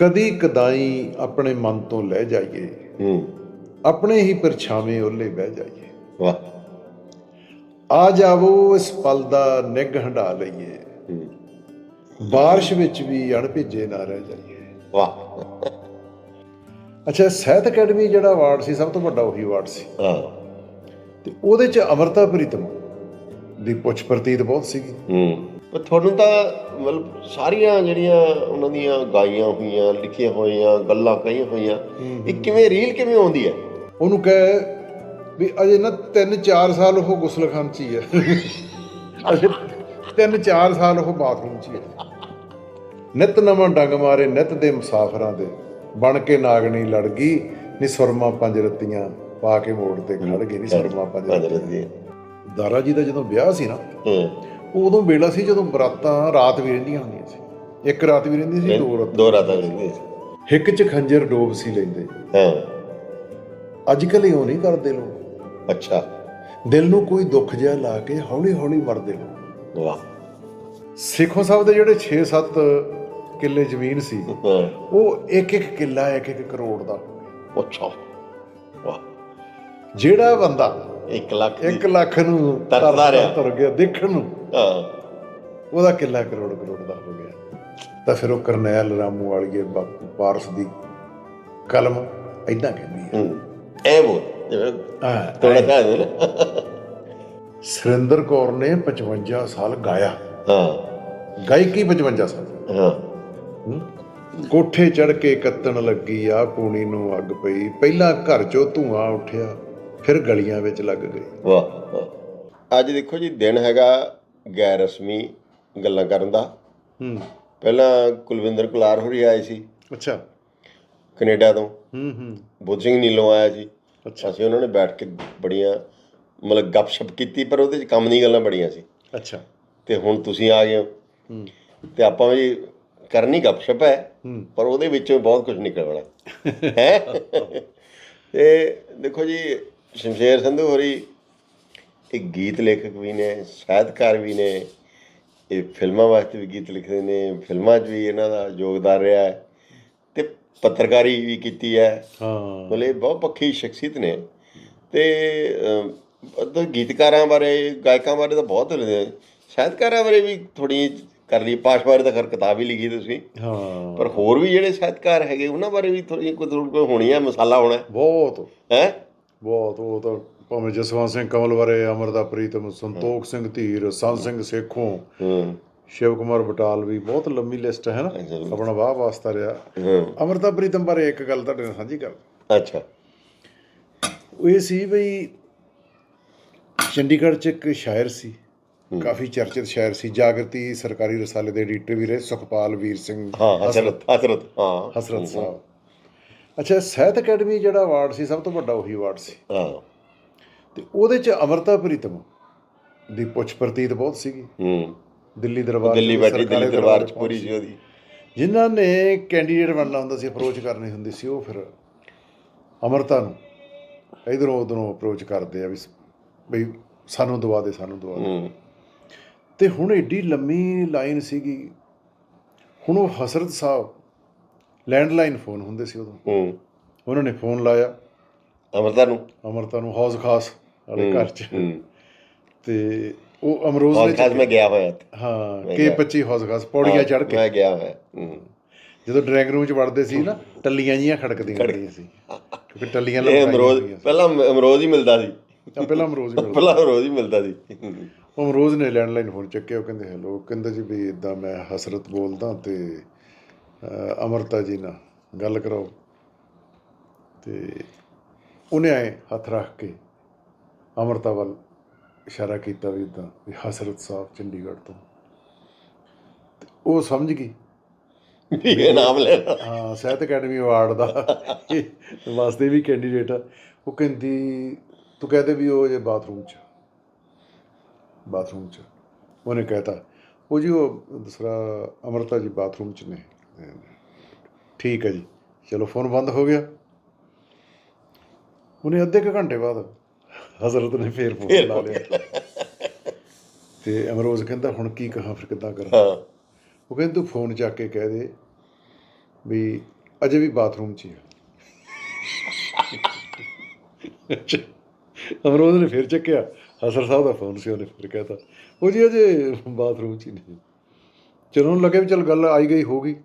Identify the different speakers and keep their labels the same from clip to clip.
Speaker 1: ਕਦੀ ਕਦਾਈ ਆਪਣੇ ਮਨ ਤੋਂ ਲੈ ਜਾਈਏ।
Speaker 2: ਹੂੰ।
Speaker 1: ਆਪਣੇ ਹੀ ਪਰਛਾਵੇਂ ਓਲੇ ਬਹਿ ਜਾਈਏ।
Speaker 2: ਵਾਹ।
Speaker 1: ਆ ਜਾਵੋ ਇਸ ਪਲ ਦਾ ਨਿੱਘ ਹੰਢਾ ਲਈਏ।
Speaker 2: ਹੂੰ।
Speaker 1: ਬਾਰਿਸ਼ ਵਿੱਚ ਵੀ ਅਣਭਿੱਜੇ ਨਾ ਰਹਿ ਜਾਈਏ।
Speaker 2: ਵਾਹ।
Speaker 1: ਅੱਛਾ ਸਾਹਿਤ ਅਕੈਡਮੀ ਜਿਹੜਾ ਅਵਾਰਡ ਸੀ ਸਭ ਤੋਂ ਵੱਡਾ ਉਹੀ ਅਵਾਰਡ ਸੀ।
Speaker 2: ਹਾਂ।
Speaker 1: ਤੇ ਉਹਦੇ ਚ ਅਮਰਤਾ ਪ੍ਰੀਤਮ ਦੀ ਪੁੱਛ ਪ੍ਰਤੀਤ ਬਹੁਤ ਸੀਗੀ।
Speaker 2: ਹੂੰ। ਪਰ ਤੁਹਾਨੂੰ ਤਾਂ ਮਤਲਬ ਸਾਰੀਆਂ ਜਿਹੜੀਆਂ ਉਹਨਾਂ ਦੀਆਂ ਗਾਈਆਂ ਹੋਈਆਂ ਲਿਖੀਆਂ ਹੋਈਆਂ ਗੱਲਾਂ ਕਹੀਆਂ ਹੋਈਆਂ ਇਹ ਕਿਵੇਂ ਰੀਲ ਕਿਵੇਂ ਆਉਂਦੀ ਹੈ?
Speaker 1: ਉਹਨੂੰ ਕਹੇ ਵੀ ਅਜੇ ਨਾ 3-4 ਸਾਲ ਉਹ ਗੁਸਲਖਾਨ ਚ ਹੀ ਹੈ। ਅਜੇ 3-4 ਸਾਲ ਉਹ ਬਾਥਰੂਮ ਚ ਹੀ ਹੈ। ਨਿਤ ਨਵਾਂ ਡੰਗ ਮਾਰੇ ਨਿਤ ਦੇ ਮੁਸਾਫਰਾਂ ਦੇ। ਬਣ ਕੇ ਨਾਗਣੀ ਲੜ ਗਈ ਨੀ ਸੁਰਮਾ ਪੰਜ ਰਤੀਆਂ ਪਾ ਕੇ ਮੋੜ ਤੇ ਖੜ ਗਈ ਨੀ ਸੁਰਮਾ ਪੰਜ ਰਤੀਆਂ। ਦਾਰਾ ਜੀ ਦਾ ਜਦੋਂ ਵਿਆਹ ਸੀ ਨਾ ਉਦੋਂ ਵੇਲਾ ਸੀ ਜਦੋਂ ਬਰਾਤਾਂ ਰਾਤ ਵੀ ਰਹਿੰਦੀਆਂ ਹੁੰਦੀਆਂ ਸੀ। ਇੱਕ ਰਾਤ ਵੀ ਰਹਿੰਦੀ ਸੀ ਦੋ ਰਾਤ
Speaker 2: ਦੋ ਰਾਤਾਂ ਰਹਿੰਦੇ ਸੀ।
Speaker 1: ਹਿੱਕ 'ਚ ਖੰਜਰ ਡੋਬ ਸੀ ਲੈਂਦੇ।
Speaker 2: ਹਾਂ।
Speaker 1: ਅੱਜ ਕੱਲ੍ਹ ਇਉਂ ਨਹੀਂ ਕਰਦੇ ਲੋਕ।
Speaker 2: ਅੱਛਾ।
Speaker 1: ਦਿਲ ਨੂੰ ਕੋਈ ਦੁੱਖ ਜਿਹਾ ਲਾ ਕੇ ਹੌਲੀ ਹੌਲੀ ਮਰਦੇ ਲੋਕ।
Speaker 2: ਵਾਹ।
Speaker 1: ਸਿੱਖੋ ਸਾਹਿਬ ਦੇ ਜਿਹੜੇ 6-7 ਕਿੱਲੇ ਜ਼ਮੀਨ ਸੀ ਉਹ ਇੱਕ ਇੱਕ ਕਿੱਲਾ ਇੱਕ ਇੱਕ ਕਰੋੜ ਦਾ।
Speaker 2: ਅੱਛਾ। ਵਾਹ।
Speaker 1: ਜਿਹੜਾ ਬੰਦਾ
Speaker 2: 1 ਲੱਖ ਦੀ
Speaker 1: 1 ਲੱਖ ਨੂੰ
Speaker 2: ਤਰਸਦਾ ਰਿਹਾ।
Speaker 1: ਤੁਰ ਗਿਆ ਦੇਖਣ ਨੂੰ।
Speaker 2: ਹਾਂ।
Speaker 1: ਉਹਦਾ ਕਿੱਲਾ ਕਰੋੜ ਕਰੋੜ ਦਾ ਹੋ ਗਿਆ। ਤਾਂ ਫਿਰ ਉਹ ਕਰਨੈਲ ਰਾਮੂ ਵਾਲੀਏ ਬਾਪੂ ਪਾਰਸ ਦੀ ਕਲਮ ਐਦਾਂ ਕਹਿੰਦੀ ਹੈ
Speaker 2: ਹੂੰ। ਐ ਬੋਲ। ਜਿਵੇਂ
Speaker 1: ਹਾਂ
Speaker 2: ਥੋੜਾ ਜਿਹਾ ਹੈ ਨਾ
Speaker 1: ਸੁਰਿੰਦਰ ਕੌਰ ਨੇ 55 ਸਾਲ ਗਾਇਆ।
Speaker 2: ਹਾਂ।
Speaker 1: ਗਾਇਕੀ 55 ਸਾਲ।
Speaker 2: ਹਾਂ।
Speaker 1: ਕੋਠੇ ਚੜ ਕੇ ਕੱਤਣ ਲੱਗੀ ਆ ਪੂਣੀ ਨੂੰ ਅੱਗ ਪਈ। ਪਹਿਲਾਂ ਘਰ ਚੋਂ ਧੂਆਂ ਉੱਠਿਆ ਫਿਰ ਗਲੀਆਂ ਵਿੱਚ ਲੱਗ ਗਈ।
Speaker 2: ਵਾਹ। ਅੱਜ ਦੇਖੋ ਜੀ ਦਿਨ ਹੈਗਾ ਗੈਰ ਰਸਮੀ ਗੱਲਾਂ ਕਰਨ ਦਾ।
Speaker 1: ਹੂੰ।
Speaker 2: ਪਹਿਲਾਂ ਕੁਲਵਿੰਦਰ ਕੁਲਾਰ ਹੋਰੀ ਆਏ ਸੀ।
Speaker 1: ਅੱਛਾ।
Speaker 2: ਕੈਨੇਡਾ ਤੋਂ।
Speaker 1: ਹੂੰ ਹੂੰ।
Speaker 2: ਬੁੱਧ ਸਿੰਘ ਨੀਲੋਂ ਆਇਆ ਸੀ।
Speaker 1: ਅੱਛਾ।
Speaker 2: ਅਸੀਂ ਉਹਨਾਂ ਨੇ ਬੈਠ ਕੇ ਬੜੀਆਂ ਮਤਲਬ ਗੱਪਸ਼ਪ ਕੀਤੀ ਪਰ ਉਹਦੇ ਚ ਕੰਮ ਦੀਆਂ ਗੱਲਾਂ ਬੜੀਆਂ ਸੀ।
Speaker 1: ਅੱਛਾ।
Speaker 2: ਤੇ ਹੁਣ ਤੁਸੀਂ ਆ ਗਏ ਹੋ।
Speaker 1: ਹੂੰ।
Speaker 2: ਤੇ ਆਪਾਂ ਵੀ ਕਰਨੀ ਗੱਪਸ਼ਪ ਹੈ।
Speaker 1: ਹੂੰ।
Speaker 2: ਪਰ ਉਹਦੇ ਵਿੱਚੋਂ ਬਹੁਤ ਕੁਝ ਨਿਕਲਣਾ ਹੈ? ਤੇ ਦੇਖੋ ਜੀ ਸ਼ਮਸ਼ੇਰ ਸੰਧੂ ਹੋਰੀ ਇੱਕ ਗੀਤ ਲੇਖਕ ਵੀ ਨੇ ਸਾਹਿਤਕਾਰ ਵੀ ਨੇ ਇਹ ਫਿਲਮਾਂ ਵਾਸਤੇ ਵੀ ਗੀਤ ਲਿਖਦੇ ਨੇ ਫਿਲਮਾਂ 'ਚ ਵੀ ਇਹਨਾਂ ਦਾ ਯੋਗਦਾਨ ਰਿਹਾ ਹੈ ਤੇ ਪੱਤਰਕਾਰੀ ਵੀ ਕੀਤੀ ਹੈ।
Speaker 1: ਹਾਂ।
Speaker 2: ਇਹ ਬਹੁਤ ਪੱਖੀ ਸ਼ਖਸੀਅਤ ਨੇ ਤੇ ਅੱਧੇ ਗੀਤਕਾਰਾਂ ਬਾਰੇ ਗਾਇਕਾਂ ਬਾਰੇ ਤਾਂ ਬਹੁਤ ਸਾਹਿਤਕਾਰਾਂ ਬਾਰੇ ਵੀ ਥੋੜੀ ਕਰ ਲਈ ਪਾਸ਼ ਬਾਰੇ ਤਾਂ ਖਰ ਕਿਤਾਬ ਹੀ ਲਿਖੀ ਤੁਸੀਂ।
Speaker 1: ਹਾਂ।
Speaker 2: ਪਰ ਹੋਰ ਵੀ ਜਿਹੜੇ ਸਾਹਿਤਕਾਰ ਹੈਗੇ ਉਹਨਾਂ ਬਾਰੇ ਵੀ ਥੋੜੀ ਕੋਈ ਹੋਣੀ ਹੈ ਮਸਾਲਾ ਹੋਣਾ
Speaker 1: ਬਹੁਤ।
Speaker 2: ਹੈ?
Speaker 1: ਬਹੁਤ ਉਹ ਤਾਂ ਭਾਵੇਂ ਜਸਵੰਤ ਸਿੰਘ ਕਮਲ ਬਾਰੇ ਅਮਰਦਾ ਪ੍ਰੀਤਮ ਸੰਤੋਖ ਸਿੰਘ ਧੀਰ ਸੰਤ ਸਿੰਘ ਸੇਖੋਂ
Speaker 2: ਹੂੰ।
Speaker 1: ਸ਼ਿਵ ਕੁਮਾਰ ਬਟਾਲ ਵੀ ਬਹੁਤ ਲੰਮੀ ਲਿਸਟ ਹੈ ਨਾ। ਆਪਣਾ ਵਾਹ ਵਾਸਤਾ ਰਿਹਾ। ਅਮਰਤਾ ਪ੍ਰੀਤਮ ਬਾਰੇ ਇੱਕ ਗੱਲ ਤੁਹਾਡੇ ਨਾਲ ਸਾਂਝੀ ਕਰ
Speaker 2: ਅੱਛਾ।
Speaker 1: ਉਹ ਇਹ ਸੀ ਬਈ ਚੰਡੀਗੜ੍ਹ ਚ ਇੱਕ ਸ਼ਾਇਰ ਸੀ। ਕਾਫੀ ਚਰਚਿਤ ਸ਼ਾਇਰ ਸੀ। ਜਾਗਰਤੀ ਸਰਕਾਰੀ ਰਸਾਲੇ ਦੇ ਐਡੀਟਰ ਵੀ ਰਹੇ ਸੁਖਪਾਲ ਵੀਰ ਸਿੰਘ।
Speaker 2: ਹਾਂ ਹਸਰਤ ਹਸਰਤ ਹਾਂ।
Speaker 1: ਹਸਰਤ ਸਾਹਿਬ। ਅੱਛਾ ਸਾਹਿਤ ਅਕੈਡਮੀ ਜਿਹੜਾ ਅਵਾਰਡ ਸੀ ਸਭ ਤੋਂ ਵੱਡਾ ਉਹੀ ਅਵਾਰਡ ਸੀ।
Speaker 2: ਹਾਂ।
Speaker 1: ਤੇ ਉਹਦੇ ਚ ਅਮਰਤਾ ਪ੍ਰੀਤਮ ਦੀ ਪੁੱਛ ਪ੍ਰਤੀਤ ਬਹੁਤ ਸੀਗੀ।
Speaker 2: ਹੂੰ।
Speaker 1: ਦਿੱਲੀ ਦਰਬਾਰ
Speaker 2: ਦਿੱਲੀ ਬੈਠੀ ਦਿੱਲੀ ਦਰਬਾਰ 'ਚ ਪੂਰੀ।
Speaker 1: ਸੀ
Speaker 2: ਉਹਦੀ।
Speaker 1: ਜਿਨ੍ਹਾਂ ਨੇ ਕੈਂਡੀਡੇਟ ਬਣਨਾ ਹੁੰਦਾ ਸੀ ਅਪਰੋਚ ਕਰਨੀ ਹੁੰਦੀ ਸੀ ਉਹ ਫਿਰ ਅਮਰਤਾ ਨੂੰ ਇਧਰੋਂ ਉਧਰੋਂ ਅਪਰੋਚ ਕਰਦੇ ਆ ਵੀ ਬਈ ਸਾਨੂੰ ਦਵਾ ਦੇ ਸਾਨੂੰ ਦਵਾ ਦੇ। ਤੇ ਹੁਣ ਏਡੀ ਲੰਮੀ ਲਾਈਨ ਸੀਗੀ। ਹੁਣ ਉਹ ਹਸਰਤ ਸਾਹਿਬ ਲੈਂਡਲਾਈਨ ਫੋਨ ਹੁੰਦੇ ਸੀ ਉਦੋਂ।
Speaker 2: ਹੂੰ।
Speaker 1: ਉਹਨਾਂ ਨੇ ਫੋਨ ਲਾਇਆ।
Speaker 2: ਅਮਰਤਾ ਨੂੰ?
Speaker 1: ਅਮਰਤਾ ਨੂੰ ਹੌਜ਼ ਖਾਸ ਵਾਲੇ ਘਰ 'ਚ। ਤੇ ਉਹ ਅਮਰੋਜ਼ ਦੇ
Speaker 2: ਖਾਸ ਮੈਂ ਗਿਆ ਹੋਇਆ
Speaker 1: ਹਾਂ ਕੇ 25 ਹੌਜ਼ ਖਾਸ ਪੌੜੀਆਂ ਚੜ੍ਹ ਕੇ।
Speaker 2: ਮੈਂ ਗਿਆ ਹੋਇਆ
Speaker 1: ਜਦੋਂ ਡਰਾਇੰਗ ਰੂਮ 'ਚ ਵੜਦੇ ਸੀ ਨਾ ਟੱਲੀਆਂ ਜੀਆਂ ਖੜਕਦੀਆਂ ਹੁੰਦੀਆਂ ਸੀ। ਕਿਉਂਕਿ ਟੱਲੀਆਂ ਲਮਕਾਈਆਂ
Speaker 2: ਅਮਰੋਜ਼। ਪਹਿਲਾਂ ਅਮਰੋਜ਼ ਹੀ ਮਿਲਦਾ ਸੀ।
Speaker 1: ਤਾਂ ਪਹਿਲਾਂ ਅਮਰੋਜ਼ ਹੀ ਮਿਲਦਾ
Speaker 2: ਪਹਿਲਾਂ ਅਮਰੋਜ਼ ਹੀ ਮਿਲਦਾ ਸੀ।
Speaker 1: ਉਹ ਅਮਰੋਜ਼ ਨੇ ਲੈਂਡਲਾਈਨ ਫੋਨ ਚੱਕਿਆ ਉਹ ਕਹਿੰਦੇ ਹੈਲੋ ਕਹਿੰਦਾ ਜੀ ਵੀ ਇਦਾਂ ਮੈਂ ਹਸਰਤ ਬੋਲਦਾ ਤੇ ਅਮਰਤਾ ਜੀ ਨਾਲ ਗੱਲ ਕਰਾਓ। ਤੇ ਉਹਨੇ ਆਏ ਹੱਥ ਰੱਖ ਕੇ ਅਮਰਤਾ ਵੱਲ ਇਸ਼ਾਰਾ ਕੀਤਾ ਵੀ ਇਦਾਂ ਵੀ ਹਸਰਤ ਸਾਹਿਬ ਚੰਡੀਗੜ੍ਹ ਤੋਂ। ਤੇ ਉਹ ਸਮਝ ਗਈ।
Speaker 2: ਇਹ ਨਾਮ ਲੈਣਾ।
Speaker 1: ਹਾਂ ਸਾਹਿਤ ਅਕੈਡਮੀ ਅਵਾਰਡ ਦਾ। ਵਾਸਤੇ ਵੀ ਕੈਂਡੀਡੇਟ ਆ। ਉਹ ਕਹਿੰਦੀ ਤੂੰ ਕਹਦੇ ਵੀ ਉਹ ਜੇ ਬਾਥਰੂਮ 'ਚ ਬਾਥਰੂਮ 'ਚ ਉਹਨੇ ਕਹਿਤਾ ਉਹ ਜੀ ਉਹ ਦੂਸਰਾ ਅਮਰਤਾ ਜੀ ਬਾਥਰੂਮ 'ਚ ਨੇ। ਠੀਕ ਹੈ ਜੀ। ਚਲੋ ਫੋਨ ਬੰਦ ਹੋ ਗਿਆ। ਉਹਨੇ ਅੱਧੇ ਕੁ ਘੰਟੇ ਬਾਅਦ ਹਜ਼ਰਤ ਨੇ ਫੇਰ ਫੋਨ ਲਾ ਲਿਆ। ਤੇ ਅਮਰੋਜ਼ ਕਹਿੰਦਾ ਹੁਣ ਕੀ ਕਹਾਂ ਫਿਰ ਕਿੱਦਾਂ ਕਰਾਂ?
Speaker 2: ਹਾਂ।
Speaker 1: ਉਹ ਕਹਿੰਦੇ ਤੂੰ ਫੋਨ ਚੱਕ ਕੇ ਕਹਿ ਦੇ ਵੀ ਅਜੇ ਵੀ ਬਾਥਰੂਮ 'ਚ ਹੀ ਆ। ਅਮਰੋਦ ਨੇ ਫਿਰ ਚੱਕਿਆ। ਹਸਰ ਸਾਹਿਬ ਦਾ ਫੋਨ ਸੀ ਉਹਨੇ ਫਿਰ ਕਹਿਤਾ ਉਹ ਜੀ ਅਜੇ ਬਾਥਰੂਮ 'ਚ ਹੀ ਨਹੀਂ। ਚਲੋ ਲੱਗਿਆ ਵੀ ਚਲ ਗੱਲ ਆਈ ਗਈ ਹੋ ਗਈ।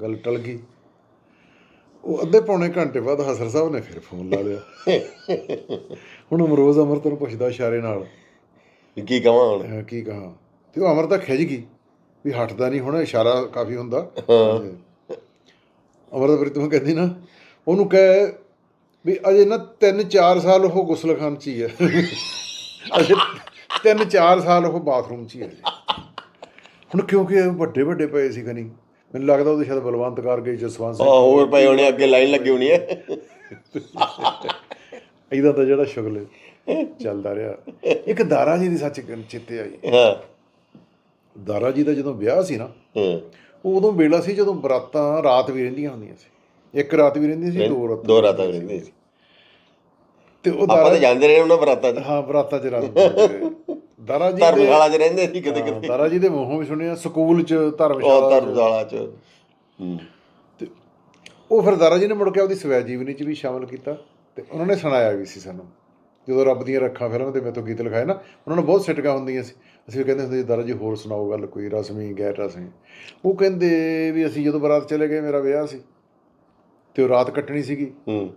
Speaker 1: ਗੱਲ ਟਲ ਗਈ। ਉਹ ਅੱਧੇ ਪੌਣੇ ਘੰਟੇ ਬਾਅਦ ਹਸਰ ਸਾਹਿਬ ਨੇ ਫਿਰ ਫੋਨ ਲਾ ਲਿਆ। ਹੁਣ ਅਮਰੋਜ਼ ਅਮਰਤ ਨੂੰ ਪੁੱਛਦਾ ਇਸ਼ਾਰੇ ਨਾਲ।
Speaker 2: ਵੀ ਕੀ ਕਹਾਂ ਹੁਣ?
Speaker 1: ਕੀ ਕਹਾਂ? ਤੇ ਉਹ ਅਮਰ ਤਾਂ ਖਿੱਚ ਗਈ ਵੀ ਹਟਦਾ ਨਹੀਂ ਹੁਣ ਇਸ਼ਾਰਾ ਕਾਫੀ ਹੁੰਦਾ।
Speaker 2: ਹਾਂ।
Speaker 1: ਅਮਰ ਤਾਂ ਤੂੰ ਕਹਿੰਦੀ ਨਾ ਉਹਨੂੰ ਕਹੇ ਵੀ ਅਜੇ ਨਾ 3-4 ਸਾਲ ਉਹ ਗੁਸਲਖਾਨ ਚ ਹੀ ਹੈ ਅਜੇ 3-4 ਸਾਲ ਉਹ ਬਾਥਰੂਮ ਚ ਹੀ ਹੈ। ਹੁਣ ਕਿਉਂਕਿ ਵੱਡੇ ਵੱਡੇ ਪਏ ਸੀ ਕਨੀ ਮੈਨੂੰ ਲੱਗਦਾ ਉਹਦੇ ਸ਼ਾਇਦ ਬਲਵੰਤ ਕਰ ਗਏ ਜਸਵੰਤ ਸਿੰਘ
Speaker 2: ਆ ਹੋਰ ਪਏ ਹੋਣੇ ਅੱਗੇ ਲਾਈਨ ਲੱਗੀ ਹੋਣੀ ਹੈ।
Speaker 1: ਇਹਦਾ ਤਾਂ ਜਿਹੜਾ ਸ਼ੁਗਲ ਚੱਲਦਾ ਰਿਹਾ। ਇੱਕ ਦਾਰਾ ਜੀ ਦੀ ਸੱਚ ਚਿੱਤੇ ਆਈ।
Speaker 2: ਹਾਂ।
Speaker 1: ਦਾਰਾ ਜੀ ਦਾ ਜਦੋਂ ਵਿਆਹ ਸੀ ਨਾ
Speaker 2: ਹਾਂ।
Speaker 1: ਉਹ ਉਦੋਂ ਵੇਲਾ ਸੀ ਜਦੋਂ ਬਰਾਤਾਂ ਰਾਤ ਵੀ ਰਹਿੰਦੀਆਂ ਹੁੰਦੀਆਂ ਸੀ। ਇੱਕ ਰਾਤ ਵੀ ਰਹਿੰਦੀ ਸੀ ਦੋ ਰਾਤ
Speaker 2: ਦੋ ਰਾਤਾਂ ਰਹਿੰਦੇ ਸੀ।
Speaker 1: ਤੇ ਉਹ
Speaker 2: ਆਪਾਂ
Speaker 1: ਦਾਰਾ
Speaker 2: ਤਾਂ ਜਾਂਦੇ ਰਹੇ ਉਹਨਾਂ ਬਰਾਤਾਂ 'ਚ।
Speaker 1: ਹਾਂ ਬਰਾਤਾਂ ਚ ਰਾਤ। ਦਾਰਾ ਜੀ
Speaker 2: ਧਰਮਸ਼ਾਲਾ 'ਚ ਰਹਿੰਦੇ। ਸੀ ਕਦੇ
Speaker 1: ਹਾਂ,
Speaker 2: ਕਿਤੇ
Speaker 1: ਦਾਰਾ ਜੀ ਦੇ ਮੂੰਹੋਂ ਵੀ ਸੁਣਿਆ ਸਕੂਲ ਚ
Speaker 2: ਉਹ
Speaker 1: ਧਰਮਸ਼ਾਲਾ ਚ।
Speaker 2: ਧਰਮਸ਼ਾਲਾ 'ਚ। ਹੂੰ।
Speaker 1: ਉਹ ਫਿਰ ਦਾਰਾ ਜੀ ਨੇ ਮੁੜ ਕੇ ਉਹਦੀ ਸਵੈ ਜੀਵਨੀ ਚ ਵੀ ਸ਼ਾਮਲ ਕੀਤਾ ਤੇ ਉਹਨਾਂ ਨੇ ਸੁਣਾਇਆ ਵੀ ਸੀ ਸਾਨੂੰ। ਜਦੋਂ ਰੱਬ ਦੀਆਂ ਰੱਖਾਂ ਫਿਲਮ ਤੇ ਮੇਤੋਂ ਗੀਤ ਲਿਖਾਏ ਨਾ ਉਹਨਾਂ ਨੂੰ ਬਹੁਤ ਸਿਟਕਾਂ ਹੁੰਦੀਆਂ ਸੀ। ਅਸੀਂ ਵੀ ਕਹਿੰਦੇ ਹੁੰਦੇ ਸੀ ਦਾਰਾ ਜੀ ਹੋਰ ਸੁਣਾਓ ਗੱਲ ਕੋਈ ਰਸਮੀ ਗੈਰ ਰਸਮੀ। ਉਹ ਕਹਿੰਦੇ ਵੀ ਅਸੀਂ ਜਦੋਂ ਬਰਾਤ ਚਲੇ ਗਏ ਮੇਰਾ ਵਿਆਹ ਸੀ ਤੇ ਉਹ ਰਾਤ ਕੱਟਣੀ ਸੀਗੀ।
Speaker 2: ਹੂੰ।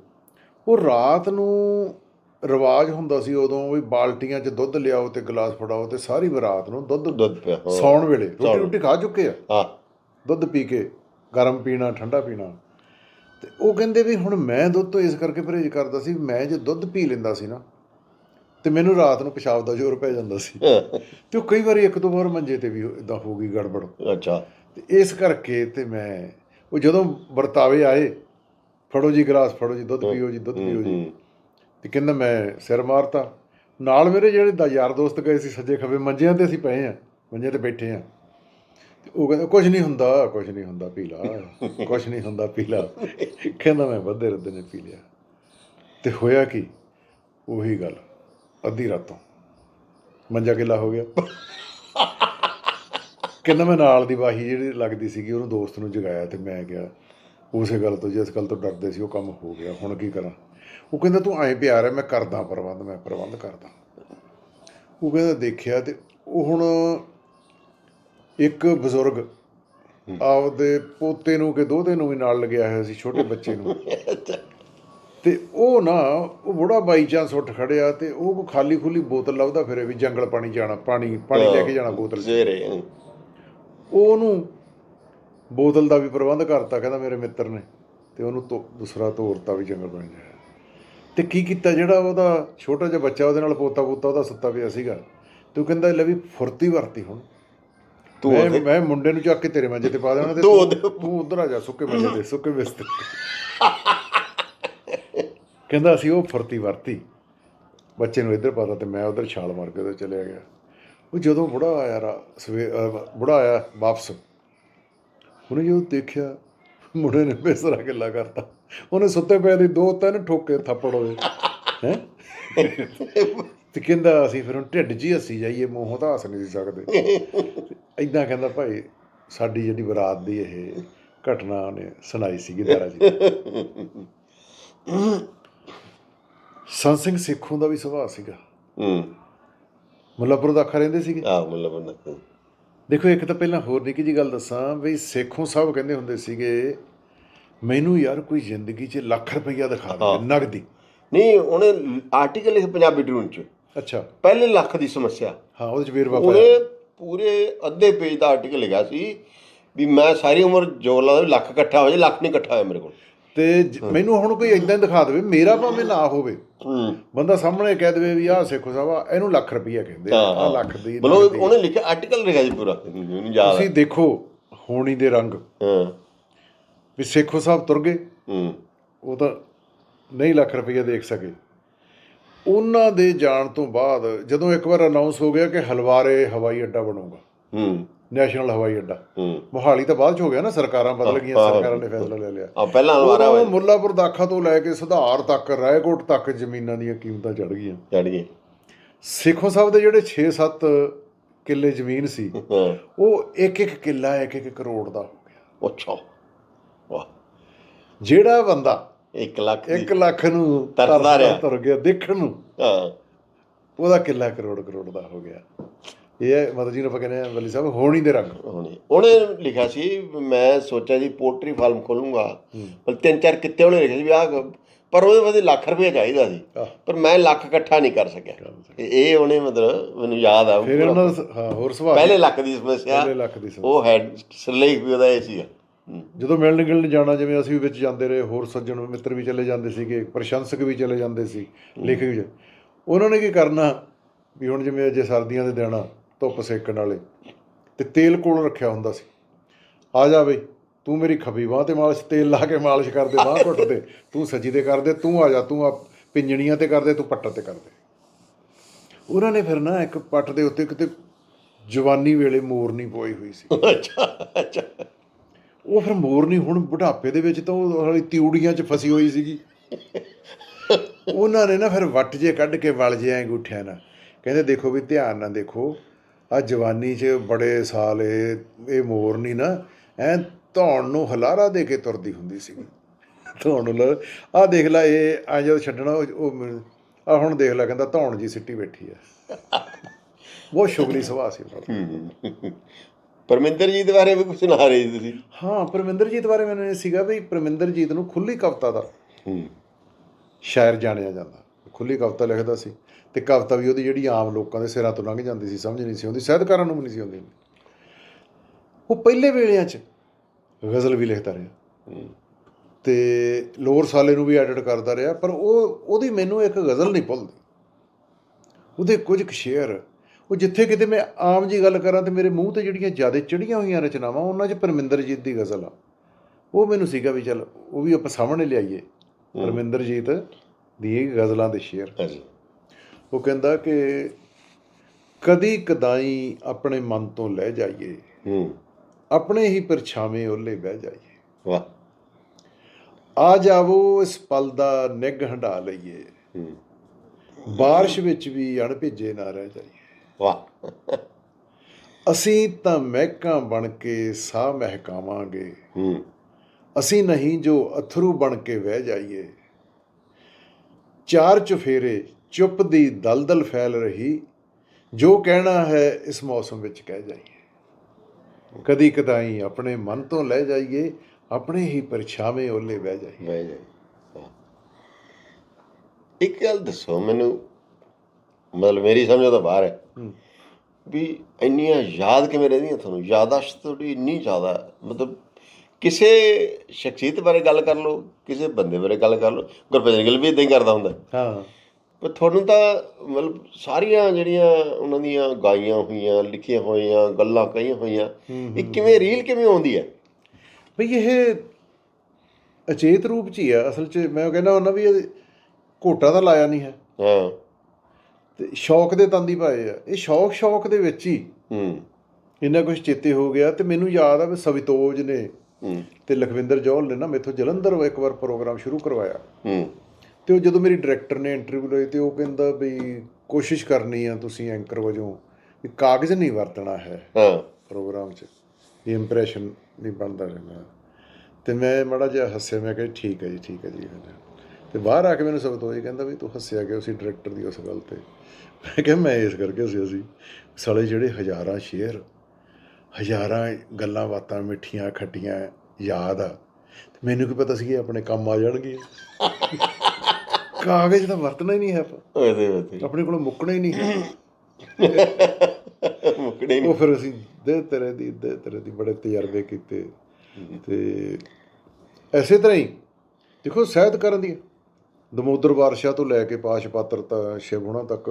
Speaker 1: ਉਹ ਰਾਤ ਨੂੰ ਰਿਵਾਜ ਹੁੰਦਾ ਸੀ ਉਦੋਂ ਵੀ ਬਾਲਟੀਆਂ 'ਚ ਦੁੱਧ ਲਿਆਓ ਤੇ ਗਲਾਸ ਫੜਾਓ ਤੇ ਸਾਰੀ ਬਰਾਤ ਨੂੰ ਦੁੱਧ
Speaker 2: ਦੁੱਧ ਪਿਆ
Speaker 1: ਸੌਣ ਵੇਲੇ ਰੋਟੀ। ਰੋਟੀ ਖਾ ਚੁੱਕੇ ਆ?
Speaker 2: ਹਾਂ।
Speaker 1: ਦੁੱਧ ਪੀ ਕੇ ਗਰਮ ਪੀਣਾ ਠੰਡਾ ਪੀਣਾ। ਤੇ ਉਹ ਕਹਿੰਦੇ ਵੀ ਹੁਣ ਮੈਂ ਦੁੱਧ ਤੋਂ ਇਸ ਕਰਕੇ ਪਰਹੇਜ਼ ਕਰਦਾ ਸੀ ਮੈਂ ਜੇ ਦੁੱਧ ਪੀ ਲੈਂਦਾ ਸੀ ਨਾ ਤੇ ਮੈਨੂੰ ਰਾਤ ਨੂੰ ਪਿਸ਼ਾਬ ਦਾ ਜ਼ੋਰ ਪੈ ਜਾਂਦਾ ਸੀ। ਤੇ ਉਹ ਕਈ ਵਾਰੀ ਇੱਕ ਦੋ ਵਾਰ ਮੰਜੇ ਤੇ ਵੀ ਇਦਾਂ ਹੋ ਗਈ ਗੜਬੜ।
Speaker 2: ਅੱਛਾ।
Speaker 1: ਤੇ ਇਸ ਕਰਕੇ ਤੇ ਮੈਂ ਉਹ ਜਦੋਂ ਵਰਤਾਵੇ ਆਏ ਫੜੋ ਜੀ ਗਲਾਸ ਫੜੋ ਜੀ ਦੁੱਧ ਪੀਓ ਜੀ ਦੁੱਧ ਪੀਓ ਜੀ। ਤੇ ਕਹਿੰਦਾ ਮੈਂ ਸਿਰ ਮਾਰਤਾ। ਨਾਲ ਮੇਰੇ ਜਿਹੜੇ ਦਾ, ਯਾਰ ਦੋਸਤ ਗਏ ਸੀ, ਸੱਜੇ ਖੱਬੇ ਮੰਜਿਆਂ ਤੇ ਅਸੀਂ ਪਏ ਆ ਮੰਜੇ ਤੇ ਬੈਠੇ ਆ। ਤੇ ਉਹ ਕਹਿੰਦਾ ਕੁਝ ਨਹੀਂ ਹੁੰਦਾ ਕੁਝ ਨਹੀਂ ਹੁੰਦਾ ਪੀ ਲਾ ਕੁਝ ਨਹੀਂ ਹੁੰਦਾ ਪੀ ਲਾ ਕਹਿੰਦਾ, ਮੈਂ ਵੱਧੇ ਰੱਦੇ ਨੇ ਪੀ ਲਿਆ। ਤੇ ਹੋਇਆ ਕੀ? ਉਹੀ ਗੱਲ, ਅੱਧੀ ਰਾਤੋਂ। ਮੰਜਾ ਕਿੱਲਾ ਹੋ ਗਿਆ। ਕਹਿੰਦਾ, ਮੈਂ ਨਾਲ ਦੀ ਵਾਹੀ ਜਿਹੜੀ ਲੱਗਦੀ ਸੀਗੀ, ਉਹਨੂੰ ਦੋਸਤ ਨੂੰ ਜਗਾਇਆ ਤੇ ਮੈਂ ਗਿਆ ਉਸੇ ਗੱਲ ਤੋਂ, ਜਿਸ ਗੱਲ ਤੋਂ ਡਰਦੇ ਸੀ, ਉਹ ਕੰਮ ਹੋ ਗਿਆ, ਹੁਣ ਕੀ ਕਰਾਂ? ਉਹ ਕਹਿੰਦਾ ਤੂੰ ਐਂ ਪਿਆਰ ਹੈ ਮੈਂ ਕਰਦਾ ਪ੍ਰਬੰਧ ਮੈਂ ਪ੍ਰਬੰਧ ਕਰਦਾ। ਉਹ ਕਹਿੰਦਾ ਦੇਖਿਆ ਤੇ ਉਹ ਹੁਣ ਇੱਕ ਬਜ਼ੁਰਗ ਆਪਦੇ ਪੋਤੇ ਨੂੰ ਕਿ ਦੋਤੇ ਨੂੰ ਵੀ ਨਾਲ ਲਗਿਆ ਹੋਇਆ ਸੀ ਛੋਟੇ ਬੱਚੇ ਨੂੰ। ਤੇ ਉਹ ਨਾ ਉਹ ਬੁੜਾ ਬਾਈ ਚਾਂਸ ਉੱਠ ਖੜਿਆ ਤੇ ਉਹ ਕੋ ਖਾਲੀ ਖੁੱਲੀ ਬੋਤਲ ਲੱਭਦਾ ਫਿਰੇ ਵੀ ਜੰਗਲ ਪਾਣੀ ਜਾਣਾ ਪਾਣੀ ਪਾਣੀ ਲੈ ਕੇ ਜਾਣਾ ਬੋਤਲ
Speaker 2: ਹੂੰ।
Speaker 1: ਉਹ ਉਹਨੂੰ ਬੋਤਲ ਦਾ ਵੀ ਪ੍ਰਬੰਧ ਕਰਤਾ ਕਹਿੰਦਾ ਮੇਰੇ ਮਿੱਤਰ ਨੇ। ਤੇ ਉਹਨੂੰ ਦੂਸਰਾ ਤੋਰਤਾ ਵੀ ਜੰਗਲ ਬਣ ਜਾਇਆ ਤੇ ਕੀ ਕੀਤਾ? ਜਿਹੜਾ ਉਹਦਾ ਛੋਟਾ ਜਿਹਾ ਬੱਚਾ ਉਹਦੇ ਨਾਲ ਪੋਤਾ ਪੋਤਾ ਉਹਦਾ ਸੁੱਤਾ ਪਿਆ ਸੀਗਾ। ਤੇ ਕਹਿੰਦਾ ਲੈ ਵੀ ਫੁਰਤੀ ਵਰਤੀ ਹੁਣ।
Speaker 2: ਤੂੰ
Speaker 1: ਮੈਂ ਮੁੰਡੇ ਨੂੰ ਚੱਕ ਕੇ ਤੇਰੇ ਮੰਜੇ ਤੇ ਪਾ ਦੇਣਾ ਤੇ
Speaker 2: ਤੂੰ
Speaker 1: ਤੂੰ ਉਧਰ ਆ ਜਾ ਸੁੱਕੇ ਮੰਜੇ ਤੇ ਸੁੱਕੇ ਬਿਸਤਰੇ ਕਹਿੰਦਾ ਅਸੀਂ ਉਹ ਫੁਰਤੀ ਵਰਤੀ। ਬੱਚੇ ਨੂੰ ਇੱਧਰ ਪਾਤਾ ਤੇ ਮੈਂ ਉਧਰ ਛਾਲ ਮਾਰ ਕੇ ਤੇ ਚਲਿਆ ਗਿਆ। ਉਹ ਜਦੋਂ ਬੁੜਾ ਆਇਆ ਰਾ ਸਵੇ ਬੁੜਾ ਆਇਆ ਵਾਪਸ ਉਹਨੇ ਜਦੋਂ ਦੇਖਿਆ ਮੁੰਡੇ ਨੇ ਬੇਸਰਾ ਕਿੱਲਾ ਕਰਤਾ। ਉਹਨੇ ਸੁੱਤੇ ਪਏ ਦੀ ਦੋ ਤਿੰਨ ਠੋਕੇ ਥੱਪੜ ਹੋਏ। ਹੈ? ਤੇ ਕਹਿੰਦਾ ਅਸੀਂ ਫਿਰ ਹੁਣ ਢਿੱਡ ਜੀ ਹੱਸੀ ਜਾਈਏ ਮੂੰਹੋਂ ਤਾਂ ਹੱਸ ਨਹੀਂ ਸਕਦੇ। ਇਦਾਂ ਕਹਿੰਦਾ ਭਾਈ ਸਾਡੀ ਜਿਹੜੀ ਬਰਾਤ ਦੀ ਇਹ ਘਟਨਾ ਉਹਨੇ ਸੁਣਾਈ ਸੀਗੀ ਦਾਰਾ ਜੀ। ਸੰਤ ਸਿੰਘ ਸੇਖੋਂ ਦਾ ਵੀ ਸੁਭਾਅ ਸੀਗਾ।
Speaker 2: ਹੂੰ।
Speaker 1: ਮੁੱਲਾਪੁਰ ਦਾ ਅੱਖਾਂ ਰਹਿੰਦੇ ਸੀਗੇ?
Speaker 2: ਆ ਮੁੱਲਾ ਬੰਦਾ
Speaker 1: ਦੇਖੋ ਇੱਕ ਤਾਂ ਪਹਿਲਾਂ ਹੋਰ ਨਿੱਕੀ ਜੀ ਗੱਲ ਦੱਸਾਂ ਵੀ ਸੇਖੋਂ ਸਾਹਿਬ ਕਹਿੰਦੇ ਹੁੰਦੇ ਸੀਗੇ ਮੈਨੂੰ ਯਾਰ ਕੋਈ ਜ਼ਿੰਦਗੀ 'ਚ ਲੱਖ ਰੁਪਈਆ ਦਿਖਾ ਦੇ ਨਗਦੀ।
Speaker 2: ਨਹੀਂ ਉਹਨੇ ਆਰਟੀਕਲ ਲਿਖ ਪੰਜਾਬੀ ਟ੍ਰਿਬਿਊਨ ਚ।
Speaker 1: ਅੱਛਾ।
Speaker 2: ਪਹਿਲੇ ਲੱਖ ਦੀ ਸਮੱਸਿਆ।
Speaker 1: ਹਾਂ ਉਹਦੇ 'ਚ ਵੇਰਵਾ ਪਾਇਆ।
Speaker 2: ਉਹਨੇ ਪੂਰੇ ਅੱਧੇ ਪੇਜ ਦਾ ਆਰਟੀਕਲ ਲਿਖਿਆ ਸੀ ਵੀ ਮੈਂ ਸਾਰੀ ਉਮਰ ਜੋਰ ਲਾਦਾ ਵੀ ਲੱਖ ਇਕੱਠਾ ਹੋ ਜਾਏ ਲੱਖ ਨਹੀਂ ਇਕੱਠਾ ਹੋਇਆ ਮੇਰੇ ਕੋਲ।
Speaker 1: ਤੇ ਜ- ਮੈਨੂੰ ਹੁਣ ਕੋਈ ਇਦਾਂ ਦਿਖਾ ਦੇਵੇ ਮੇਰਾ ਭਾਵੇਂ ਨਾ ਹੋਵੇ। ਬੰਦਾ ਸਾਹਮਣੇ ਕਹਿ ਦੇਵੇ ਵੀ ਆਹ ਸੇਖੋ ਸਾਹਿਬ ਇਹਨੂੰ ਲੱਖ ਰੁਪਈਆ ਕਹਿੰਦੇ ਆ ਆਹ ਲੱਖ ਦੀ
Speaker 2: ਬਲੋ
Speaker 1: ਨਗਦੀ।
Speaker 2: ਉਹਨੇ ਲਿਖਿਆ ਆਰਟੀਕਲ ਲਿਖਿਆ ਸੀ ਪੂਰਾ
Speaker 1: ਤੁਸੀਂ ਦੇਖੋ ਹੋਣੀ ਦੇ ਰੰਗ।
Speaker 2: ਹਾਂ।
Speaker 1: ਵੀ ਸੇਖੋ ਸਾਹਿਬ ਤੁਰ ਗਏ।
Speaker 2: ਹੂੰ।
Speaker 1: ਉਹ ਤਾਂ ਨਹੀਂ ਲੱਖ ਰੁਪਈਆ ਦੇਖ ਸਕੇ। ਉਹਨਾਂ ਦੇ ਜਾਣ ਤੋਂ ਬਾਅਦ ਜਦੋਂ ਇੱਕ ਵਾਰ ਅਨਾਉਂਸ ਹੋ ਗਿਆ ਕਿ ਹਲਵਾਰੇ ਹਵਾਈ ਅੱਡਾ ਬਣੂਗਾ।
Speaker 2: ਹੂੰ।
Speaker 1: ਨੈਸ਼ਨਲ ਹਵਾਈ ਅੱਡਾ।
Speaker 2: ਹੂੰ।
Speaker 1: ਮੋਹਾਲੀ ਤਾਂ ਬਾਅਦ ਚ ਹੋ ਗਿਆ ਨਾ ਸਰਕਾਰਾਂ ਬਦਲ ਗਈਆਂ। ਸਰਕਾਰਾਂ ਨੇ ਫੈਸਲਾ ਲੈ ਲਿਆ।
Speaker 2: ਆ ਪਹਿਲਾਂ ਅਲਵਾਰਾ
Speaker 1: ਉਹ
Speaker 2: ਹੋਇਆ।
Speaker 1: ਮੁੱਲਾਪੁਰ ਦਾਖਾ ਤੋਂ ਲੈ ਕੇ ਸੁਧਾਰ ਤੱਕ ਰਾਏਕੋਟ ਤੱਕ ਜ਼ਮੀਨਾਂ ਦੀਆਂ ਕੀਮਤਾਂ ਚੜ ਗਈਆਂ।
Speaker 2: ਚੜ ਗਈ
Speaker 1: ਸੇਖੋਂ ਸਾਹਿਬ ਦੇ ਜਿਹੜੇ 6-7 ਕਿੱਲੇ ਜ਼ਮੀਨ ਸੀ ਉਹ ਇੱਕ ਇੱਕ ਕਿੱਲਾ ਇੱਕ ਇੱਕ ਕਰੋੜ ਦਾ ਹੋ ਗਿਆ।
Speaker 2: ਅੱਛਾ।
Speaker 1: ਜਿਹੜਾ ਬੰਦਾ
Speaker 2: 1 ਲੱਖ ਦੀ
Speaker 1: 1 ਲੱਖ ਨੂੰ
Speaker 2: ਤਰਸਦਾ ਰਿਹਾ।
Speaker 1: ਤੁਰ ਗਿਆ ਦੇਖਣ ਨੂੰ
Speaker 2: ਹਾਂ।
Speaker 1: ਉਹਦਾ ਕਿੱਲਾ ਕਰੋੜ ਕਰੋੜ ਦਾ ਹੋ ਗਿਆ। ਇਹ ਮਤਲਬ ਜਿਹਨੂੰ ਆਪਾਂ ਕਹਿੰਦੇ ਆ ਬੱਲੀ ਸਾਹਿਬ ਹੋਣੀ ਦੇ ਰੰਗ।
Speaker 2: ਉਹਨੇ ਉਹਨੇ ਲਿਖਿਆ ਸੀ ਮੈਂ ਸੋਚਿਆ ਜੀ ਪੋਲਟਰੀ ਫਾਰਮ ਖੋਲੂੰਗਾ। ਪਰ ਤਿੰਨ ਚਾਰ ਕਿੱਤੇ ਉਹਨੇ ਲਿਖੇ ਸੀ ਵੀ ਆਹ ਪਰ ਉਹਦੇ ਵਾਸਤੇ ਲੱਖ ਰੁਪਏ ਚਾਹੀਦਾ ਸੀ। ਪਰ ਮੈਂ ਲੱਖ ਇਕੱਠਾ ਨਹੀਂ ਕਰ ਸਕਿਆ। ਇਹ ਉਹਨੇ ਮਤਲਬ ਮੈਨੂੰ ਯਾਦ ਆ
Speaker 1: ਫਿਰ ਉਹਨਾਂ ਹਾਂ ਹੋਰ ਸੁਭਾਅ
Speaker 2: ਪਹਿਲੇ ਲੱਖ ਦੀ ਸਮੱਸਿਆ
Speaker 1: ਪਹਿਲੇ ਲੱਖ ਦੀ ਸਮੱਸਿਆ।
Speaker 2: ਉਹ ਹੈ ਸਰਲੇਖ ਵੀ ਉਹਦਾ ਇਹ ਸੀਗਾ।
Speaker 1: ਜਦੋਂ ਮਿਲਣ ਗਿਲਣ ਜਾਣਾ ਜਿਵੇਂ ਅਸੀਂ ਵੀ ਵਿੱਚ ਜਾਂਦੇ ਰਹੇ ਹੋਰ ਸੱਜਣ ਮਿੱਤਰ ਵੀ ਚਲੇ ਜਾਂਦੇ ਸੀਗੇ ਪ੍ਰਸ਼ੰਸਕ ਵੀ ਚਲੇ ਜਾਂਦੇ ਸੀ ਲੇਖਕ ਵੀ ਉਹਨਾਂ ਨੇ ਕੀ ਕਰਨਾ ਵੀ ਹੁਣ ਜਿਵੇਂ ਅਜੇ ਸਰਦੀਆਂ ਦੇ ਦਿਨ ਆ, ਧੁੱਪ ਸੇਕਣ ਵਾਲੇ ਤੇ ਤੇਲ ਕੋਲ ਰੱਖਿਆ ਹੁੰਦਾ ਸੀ। ਆ ਜਾ ਬਈ ਤੂੰ ਮੇਰੀ ਖੱਬੀ ਬਾਹ ਤੇ ਮਾਲਿਸ਼ ਤੇਲ ਲਾ ਕੇ ਮਾਲਿਸ਼ ਕਰਦੇ ਬਾਹ ਘੁੱਟ ਤੇ ਤੂੰ ਸੱਜੀ ਤੇ ਕਰਦੇ ਤੂੰ ਆ ਜਾ ਤੂੰ ਆ ਪਿੰਜਣੀਆਂ ਤੇ ਕਰਦੇ ਤੂੰ ਪੱਟਾਂ ਤੇ ਕਰਦੇ ਉਹਨਾਂ ਨੇ ਫਿਰ ਨਾ ਇੱਕ ਪੱਟ ਦੇ ਉੱਤੇ ਕਿਤੇ ਜਵਾਨੀ ਵੇਲੇ ਮੋਰਨੀ ਪੋਈ ਹੋਈ ਸੀ।
Speaker 2: ਅੱਛਾ ਅੱਛਾ।
Speaker 1: ਉਹ ਫਿਰ ਮੋਰਨੀ ਹੁਣ ਬੁਢਾਪੇ ਦੇ ਵਿੱਚ ਤਾਂ ਉਹ ਹਾਲੀ ਤਿਊੜੀਆਂ 'ਚ ਫਸੀ ਹੋਈ ਸੀਗੀ। ਉਹਨਾਂ ਨੇ ਨਾ ਫਿਰ ਵੱਟ ਜੇ ਕੱਢ ਕੇ ਵਲ ਜੇ ਐ ਗੁੱਠਿਆ ਨਾ ਕਹਿੰਦੇ ਦੇਖੋ ਵੀ ਧਿਆਨ ਨਾਲ ਦੇਖੋ ਆ ਜਵਾਨੀ 'ਚ ਬੜੇ ਸਾਲ ਇਹ ਇਹ ਮੋਰਨੀ ਨਾ ਐ ਧੌਣ ਨੂੰ ਹਲਾਰਾ ਦੇ ਕੇ ਤੁਰਦੀ ਹੁੰਦੀ ਸੀਗੀ। ਧੌਣ ਨੂੰ ਆ ਦੇਖ ਲੈ ਇਹ ਆ ਜਦੋਂ ਛੱਡਣਾ, ਉਹ ਆ ਹੁਣ ਦੇਖ ਲੈ ਕਹਿੰਦਾ ਧੌਣ ਜੀ ਸਿੱਟੀ ਬੈਠੀ ਆ। ਬਹੁਤ ਸ਼ੁਗਲੀ ਸੁਭਾਅ ਸੀ ਉਹਨਾਂ ਦਾ
Speaker 2: ਹੂੰ। ਪਰਮਿੰਦਰ ਜੀ ਦੇ ਬਾਰੇ ਵੀ ਕੁਝ ਸੁਣਾ ਰਹੇ ਤੁਸੀਂ।
Speaker 1: ਹਾਂ ਪਰਮਿੰਦਰਜੀਤ ਬਾਰੇ ਮੈਨੂੰ ਇਹ ਸੀਗਾ ਵੀ ਪਰਮਿੰਦਰਜੀਤ ਨੂੰ ਖੁੱਲੀ ਕਵਿਤਾ ਦਾ
Speaker 2: ਹੂੰ।
Speaker 1: ਸ਼ਾਇਰ ਜਾਣਿਆ ਜਾਂਦਾ। ਖੁੱਲੀ ਕਵਿਤਾ ਲਿਖਦਾ ਸੀ ਤੇ ਕਵਿਤਾ ਵੀ ਉਹਦੀ ਜਿਹੜੀ ਆਮ ਲੋਕਾਂ ਦੇ ਸਿਰਾਂ ਤੋਂ ਲੰਘ ਜਾਂਦੀ ਸੀ ਸਮਝ ਨਹੀਂ ਸੀ ਆਉਂਦੀ ਸਾਹਿਤਕਾਰਾਂ ਨੂੰ ਵੀ ਨਹੀਂ ਸੀ ਆਉਂਦੀ। ਉਹ ਪਹਿਲੇ ਵੇਲਿਆਂ 'ਚ ਗਜ਼ਲ ਵੀ ਲਿਖਦਾ ਰਿਹਾ। ਤੇ ਲੋਰ ਸਾਲੇ ਨੂੰ ਵੀ ਐਡਿਟ ਕਰਦਾ ਰਿਹਾ ਪਰ ਉਹ ਉਹਦੀ ਮੈਨੂੰ ਇੱਕ ਗਜ਼ਲ ਨਹੀਂ ਭੁੱਲਦੀ। ਉਹਦੇ ਕੁਝ ਕੁ ਸ਼ੇਅਰ ਉਹ ਜਿੱਥੇ ਕਿਤੇ ਮੈਂ ਆਮ ਜੀ ਗੱਲ ਕਰਾਂ ਤੇ ਮੇਰੇ ਮੂੰਹ ਤੇ ਜਿਹੜੀਆਂ ਜ਼ਿਆਦਾ ਚੜੀਆਂ ਹੋਈਆਂ ਰਚਨਾਵਾਂ ਉਹਨਾਂ 'ਚ ਪਰਮਿੰਦਰਜੀਤ ਦੀ ਗਜ਼ਲ ਆ। ਉਹ ਮੈਨੂੰ ਸੀਗਾ ਵੀ ਚੱਲ ਉਹ ਵੀ ਆਪਾਂ ਸਾਹਮਣੇ ਲਿਆਈਏ। ਪਰਮਿੰਦਰਜੀਤ ਦੀ ਗਜ਼ਲਾਂ ਦੇ ਸ਼ੇਅਰ।
Speaker 2: ਹਾਂਜੀ।
Speaker 1: ਉਹ ਕਹਿੰਦਾ ਕਿ ਕਦੀ ਕਦਾਈ ਆਪਣੇ ਮਨ ਤੋਂ ਲੈ ਜਾਈਏ।
Speaker 2: ਹੂੰ।
Speaker 1: ਆਪਣੇ ਹੀ ਪਰਛਾਵੇਂ ਓਲੇ ਬਹਿ ਜਾਈਏ।
Speaker 2: ਵਾਹ।
Speaker 1: ਆ ਜਾਵੋ ਇਸ ਪਲ ਦਾ ਨਿੱਘ ਹੰਢਾ ਲਈਏ।
Speaker 2: ਹੂੰ।
Speaker 1: ਬਾਰਿਸ਼ ਵਿੱਚ ਵੀ ਅਣਭਿੱਜੇ ਨਾ ਰਹਿ ਜਾਈਏ।
Speaker 2: ਵਾਹ।
Speaker 1: ਅਸੀਂ ਤਾਂ ਮਹਿਕਾਂ ਬਣ ਕੇ ਸਾਹ ਮਹਿਕਾਵਾਂਗੇ।
Speaker 2: ਹੂੰ।
Speaker 1: ਅਸੀਂ ਨਹੀਂ ਜੋ ਅਥਰੂ ਬਣ ਕੇ ਵਹਿ ਜਾਈਏ। ਚਾਰ ਚੁਫੇਰੇ ਚੁੱਪ ਦੀ ਦਲਦਲ ਫੈਲ ਰਹੀ ਜੋ ਕਹਿਣਾ ਹੈ ਇਸ ਮੌਸਮ ਵਿੱਚ ਕਹਿ ਜਾਈਏ। ਕਦੀ ਕਦਾਈ ਆਪਣੇ ਮਨ ਤੋਂ ਲੈ ਜਾਈਏ ਆਪਣੇ ਹੀ ਪਰਛਾਵੇਂ ਓਲੇ ਬਹਿ ਜਾਈਏ।
Speaker 2: ਬਹਿ ਵਾਹ। ਇੱਕ ਗੱਲ ਦੱਸੋ ਮੈਨੂੰ ਮਤਲਬ ਮੇਰੀ ਸਮਝ ਤੋਂ ਬਾਹਰ ਹੈ। ਵੀ ਇੰਨੀਆਂ ਯਾਦ ਕਿਵੇਂ ਰਹਿੰਦੀਆਂ ਤੁਹਾਨੂੰ? ਯਾਦਾਸ਼ਤ ਤੁਹਾਡੀ ਇੰਨੀ ਜ਼ਿਆਦਾ। ਮਤਲਬ ਕਿਸੇ ਸ਼ਖਸੀਅਤ ਬਾਰੇ ਗੱਲ ਕਰ ਲਓ ਕਿਸੇ ਬੰਦੇ ਬਾਰੇ ਗੱਲ ਕਰ ਲਓ ਗੁਰਪ੍ਰੀਤ ਗਿੱਲ ਵੀ ਇਦਾਂ ਹੀ ਕਰਦਾ ਹੁੰਦਾ।
Speaker 1: ਹਾਂ।
Speaker 2: ਪਰ ਤੁਹਾਨੂੰ ਤਾਂ ਮਤਲਬ ਸਾਰੀਆਂ ਜਿਹੜੀਆਂ ਉਹਨਾਂ ਦੀਆਂ ਗਾਈਆਂ ਹੋਈਆਂ ਲਿਖੀਆਂ ਹੋਈਆਂ ਗੱਲਾਂ ਕਹੀਆਂ ਹੋਈਆਂ ਇਹ ਕਿਵੇਂ ਰੀਲ ਕਿਵੇਂ ਆਉਂਦੀ ਹੈ?
Speaker 1: ਭਈ ਇਹ ਅਚੇਤ ਰੂਪ ਚ ਹੀ ਆ। ਅਸਲ ਚ ਮੈਂ ਕਹਿੰਦਾ ਹੁੰਦਾ ਵੀ ਇਹ ਘੋਟਾ ਤਾਂ ਲਾਇਆ ਨਹੀਂ ਹੈ।
Speaker 2: ਹਾਂ।
Speaker 1: ਤੇ ਸ਼ੌਕ ਦੇ ਤੰਦੀ ਪਾਏ ਆ। ਇਹ ਸ਼ੌਕ ਸ਼ੌਕ ਦੇ ਵਿੱਚ ਹੀ
Speaker 2: ਹੂੰ।
Speaker 1: ਇੰਨਾ ਕੁਝ ਚੇਤੇ ਹੋ ਗਿਆ ਤੇ ਮੈਨੂੰ ਯਾਦ ਆ ਵੀ ਸਵਿਤੋਜ ਨੇ
Speaker 2: ਹੂੰ।
Speaker 1: ਤੇ ਲਖਵਿੰਦਰ ਜੌਹਲ ਨੇ ਨਾ ਮੇਥੋਂ ਜਲੰਧਰ ਇੱਕ ਵਾਰ ਪ੍ਰੋਗਰਾਮ ਸ਼ੁਰੂ ਕਰਵਾਇਆ।
Speaker 2: ਹੂੰ।
Speaker 1: ਤੇ ਉਹ ਜਦੋਂ ਮੇਰੀ ਡਾਇਰੈਕਟਰ ਨੇ ਇੰਟਰਵਿਊ ਲਈ ਤੇ ਉਹ ਕਹਿੰਦਾ ਵੀ ਕੋਸ਼ਿਸ਼ ਕਰਨੀ ਆ ਤੁਸੀਂ ਐਂਕਰ ਵਜੋਂ ਵੀ ਕਾਗਜ਼ ਨਹੀਂ ਵਰਤਣਾ ਹੈ
Speaker 2: ਹਾਂ।
Speaker 1: ਪ੍ਰੋਗਰਾਮ 'ਚ। ਇਹ ਇੰਪ੍ਰੈਸ਼ਨ ਨਹੀਂ ਬਣਦਾ ਰਹਿੰਦਾ ਤੇ ਮੈਂ ਮਾੜਾ ਜਿਹਾ ਹੱਸਿਆ ਮੈਂ ਕਿਹਾ ਠੀਕ ਹੈ ਜੀ ਠੀਕ ਹੈ ਜੀ। ਤੇ ਬਾਹਰ ਆ ਕੇ ਮੈਨੂੰ ਸਬਤ ਹੋਈ ਕਹਿੰਦਾ ਵੀ ਤੂੰ ਹੱਸਿਆ ਕਿ ਉਸੇ ਡਾਇਰੈਕਟਰ ਦੀ ਉਸ ਗੱਲ ਤੇ? ਮੈਂ ਕਿਹਾ ਮੈਂ ਇਸ ਕਰਕੇ ਹੱਸਿਆ ਸੀ। ਸਾਲੇ ਜਿਹੜੇ ਹਜ਼ਾਰਾਂ ਸ਼ੇਅਰ ਹਜ਼ਾਰਾਂ ਗੱਲਾਂ ਬਾਤਾਂ ਮਿੱਠੀਆਂ ਖੱਟੀਆਂ ਯਾਦ ਆ ਤੇ ਮੈਨੂੰ ਕੀ ਪਤਾ ਸੀ ਕਿ ਆਪਣੇ ਕੰਮ ਆ ਜਾਣਗੇ? ਕਾਗਜ਼ ਤਾਂ ਵਰਤਣਾ ਹੀ ਨਹੀਂ ਹੈ ਆਪਾਂ। ਆਪਣੇ ਕੋਲ ਮੁੱਕਣਾ ਹੀ ਨਹੀਂ ਹੈ।
Speaker 2: ਮੁਕੜੇ
Speaker 1: ਉਹ ਫਿਰ ਅਸੀਂ ਦੇ ਤੇਰੇ ਦੀ ਦੇ ਤੇਰੇ ਦੀ ਬੜੇ ਤਜਰਬੇ ਕੀਤੇ। ਤੇ ਐਸੇ ਤਰ੍ਹਾਂ ਹੀ ਦੇਖੋ ਸਾਹਿਤ ਕਰਨ ਦੀ। ਦਮੋਦਰ ਬਾਰਸ਼ਾ ਤੋਂ ਲੈ ਕੇ ਪਾਸ਼ ਪਾਤਰ ਤਾਂ ਸ਼ਿਵਗੁਣਾ ਤੱਕ।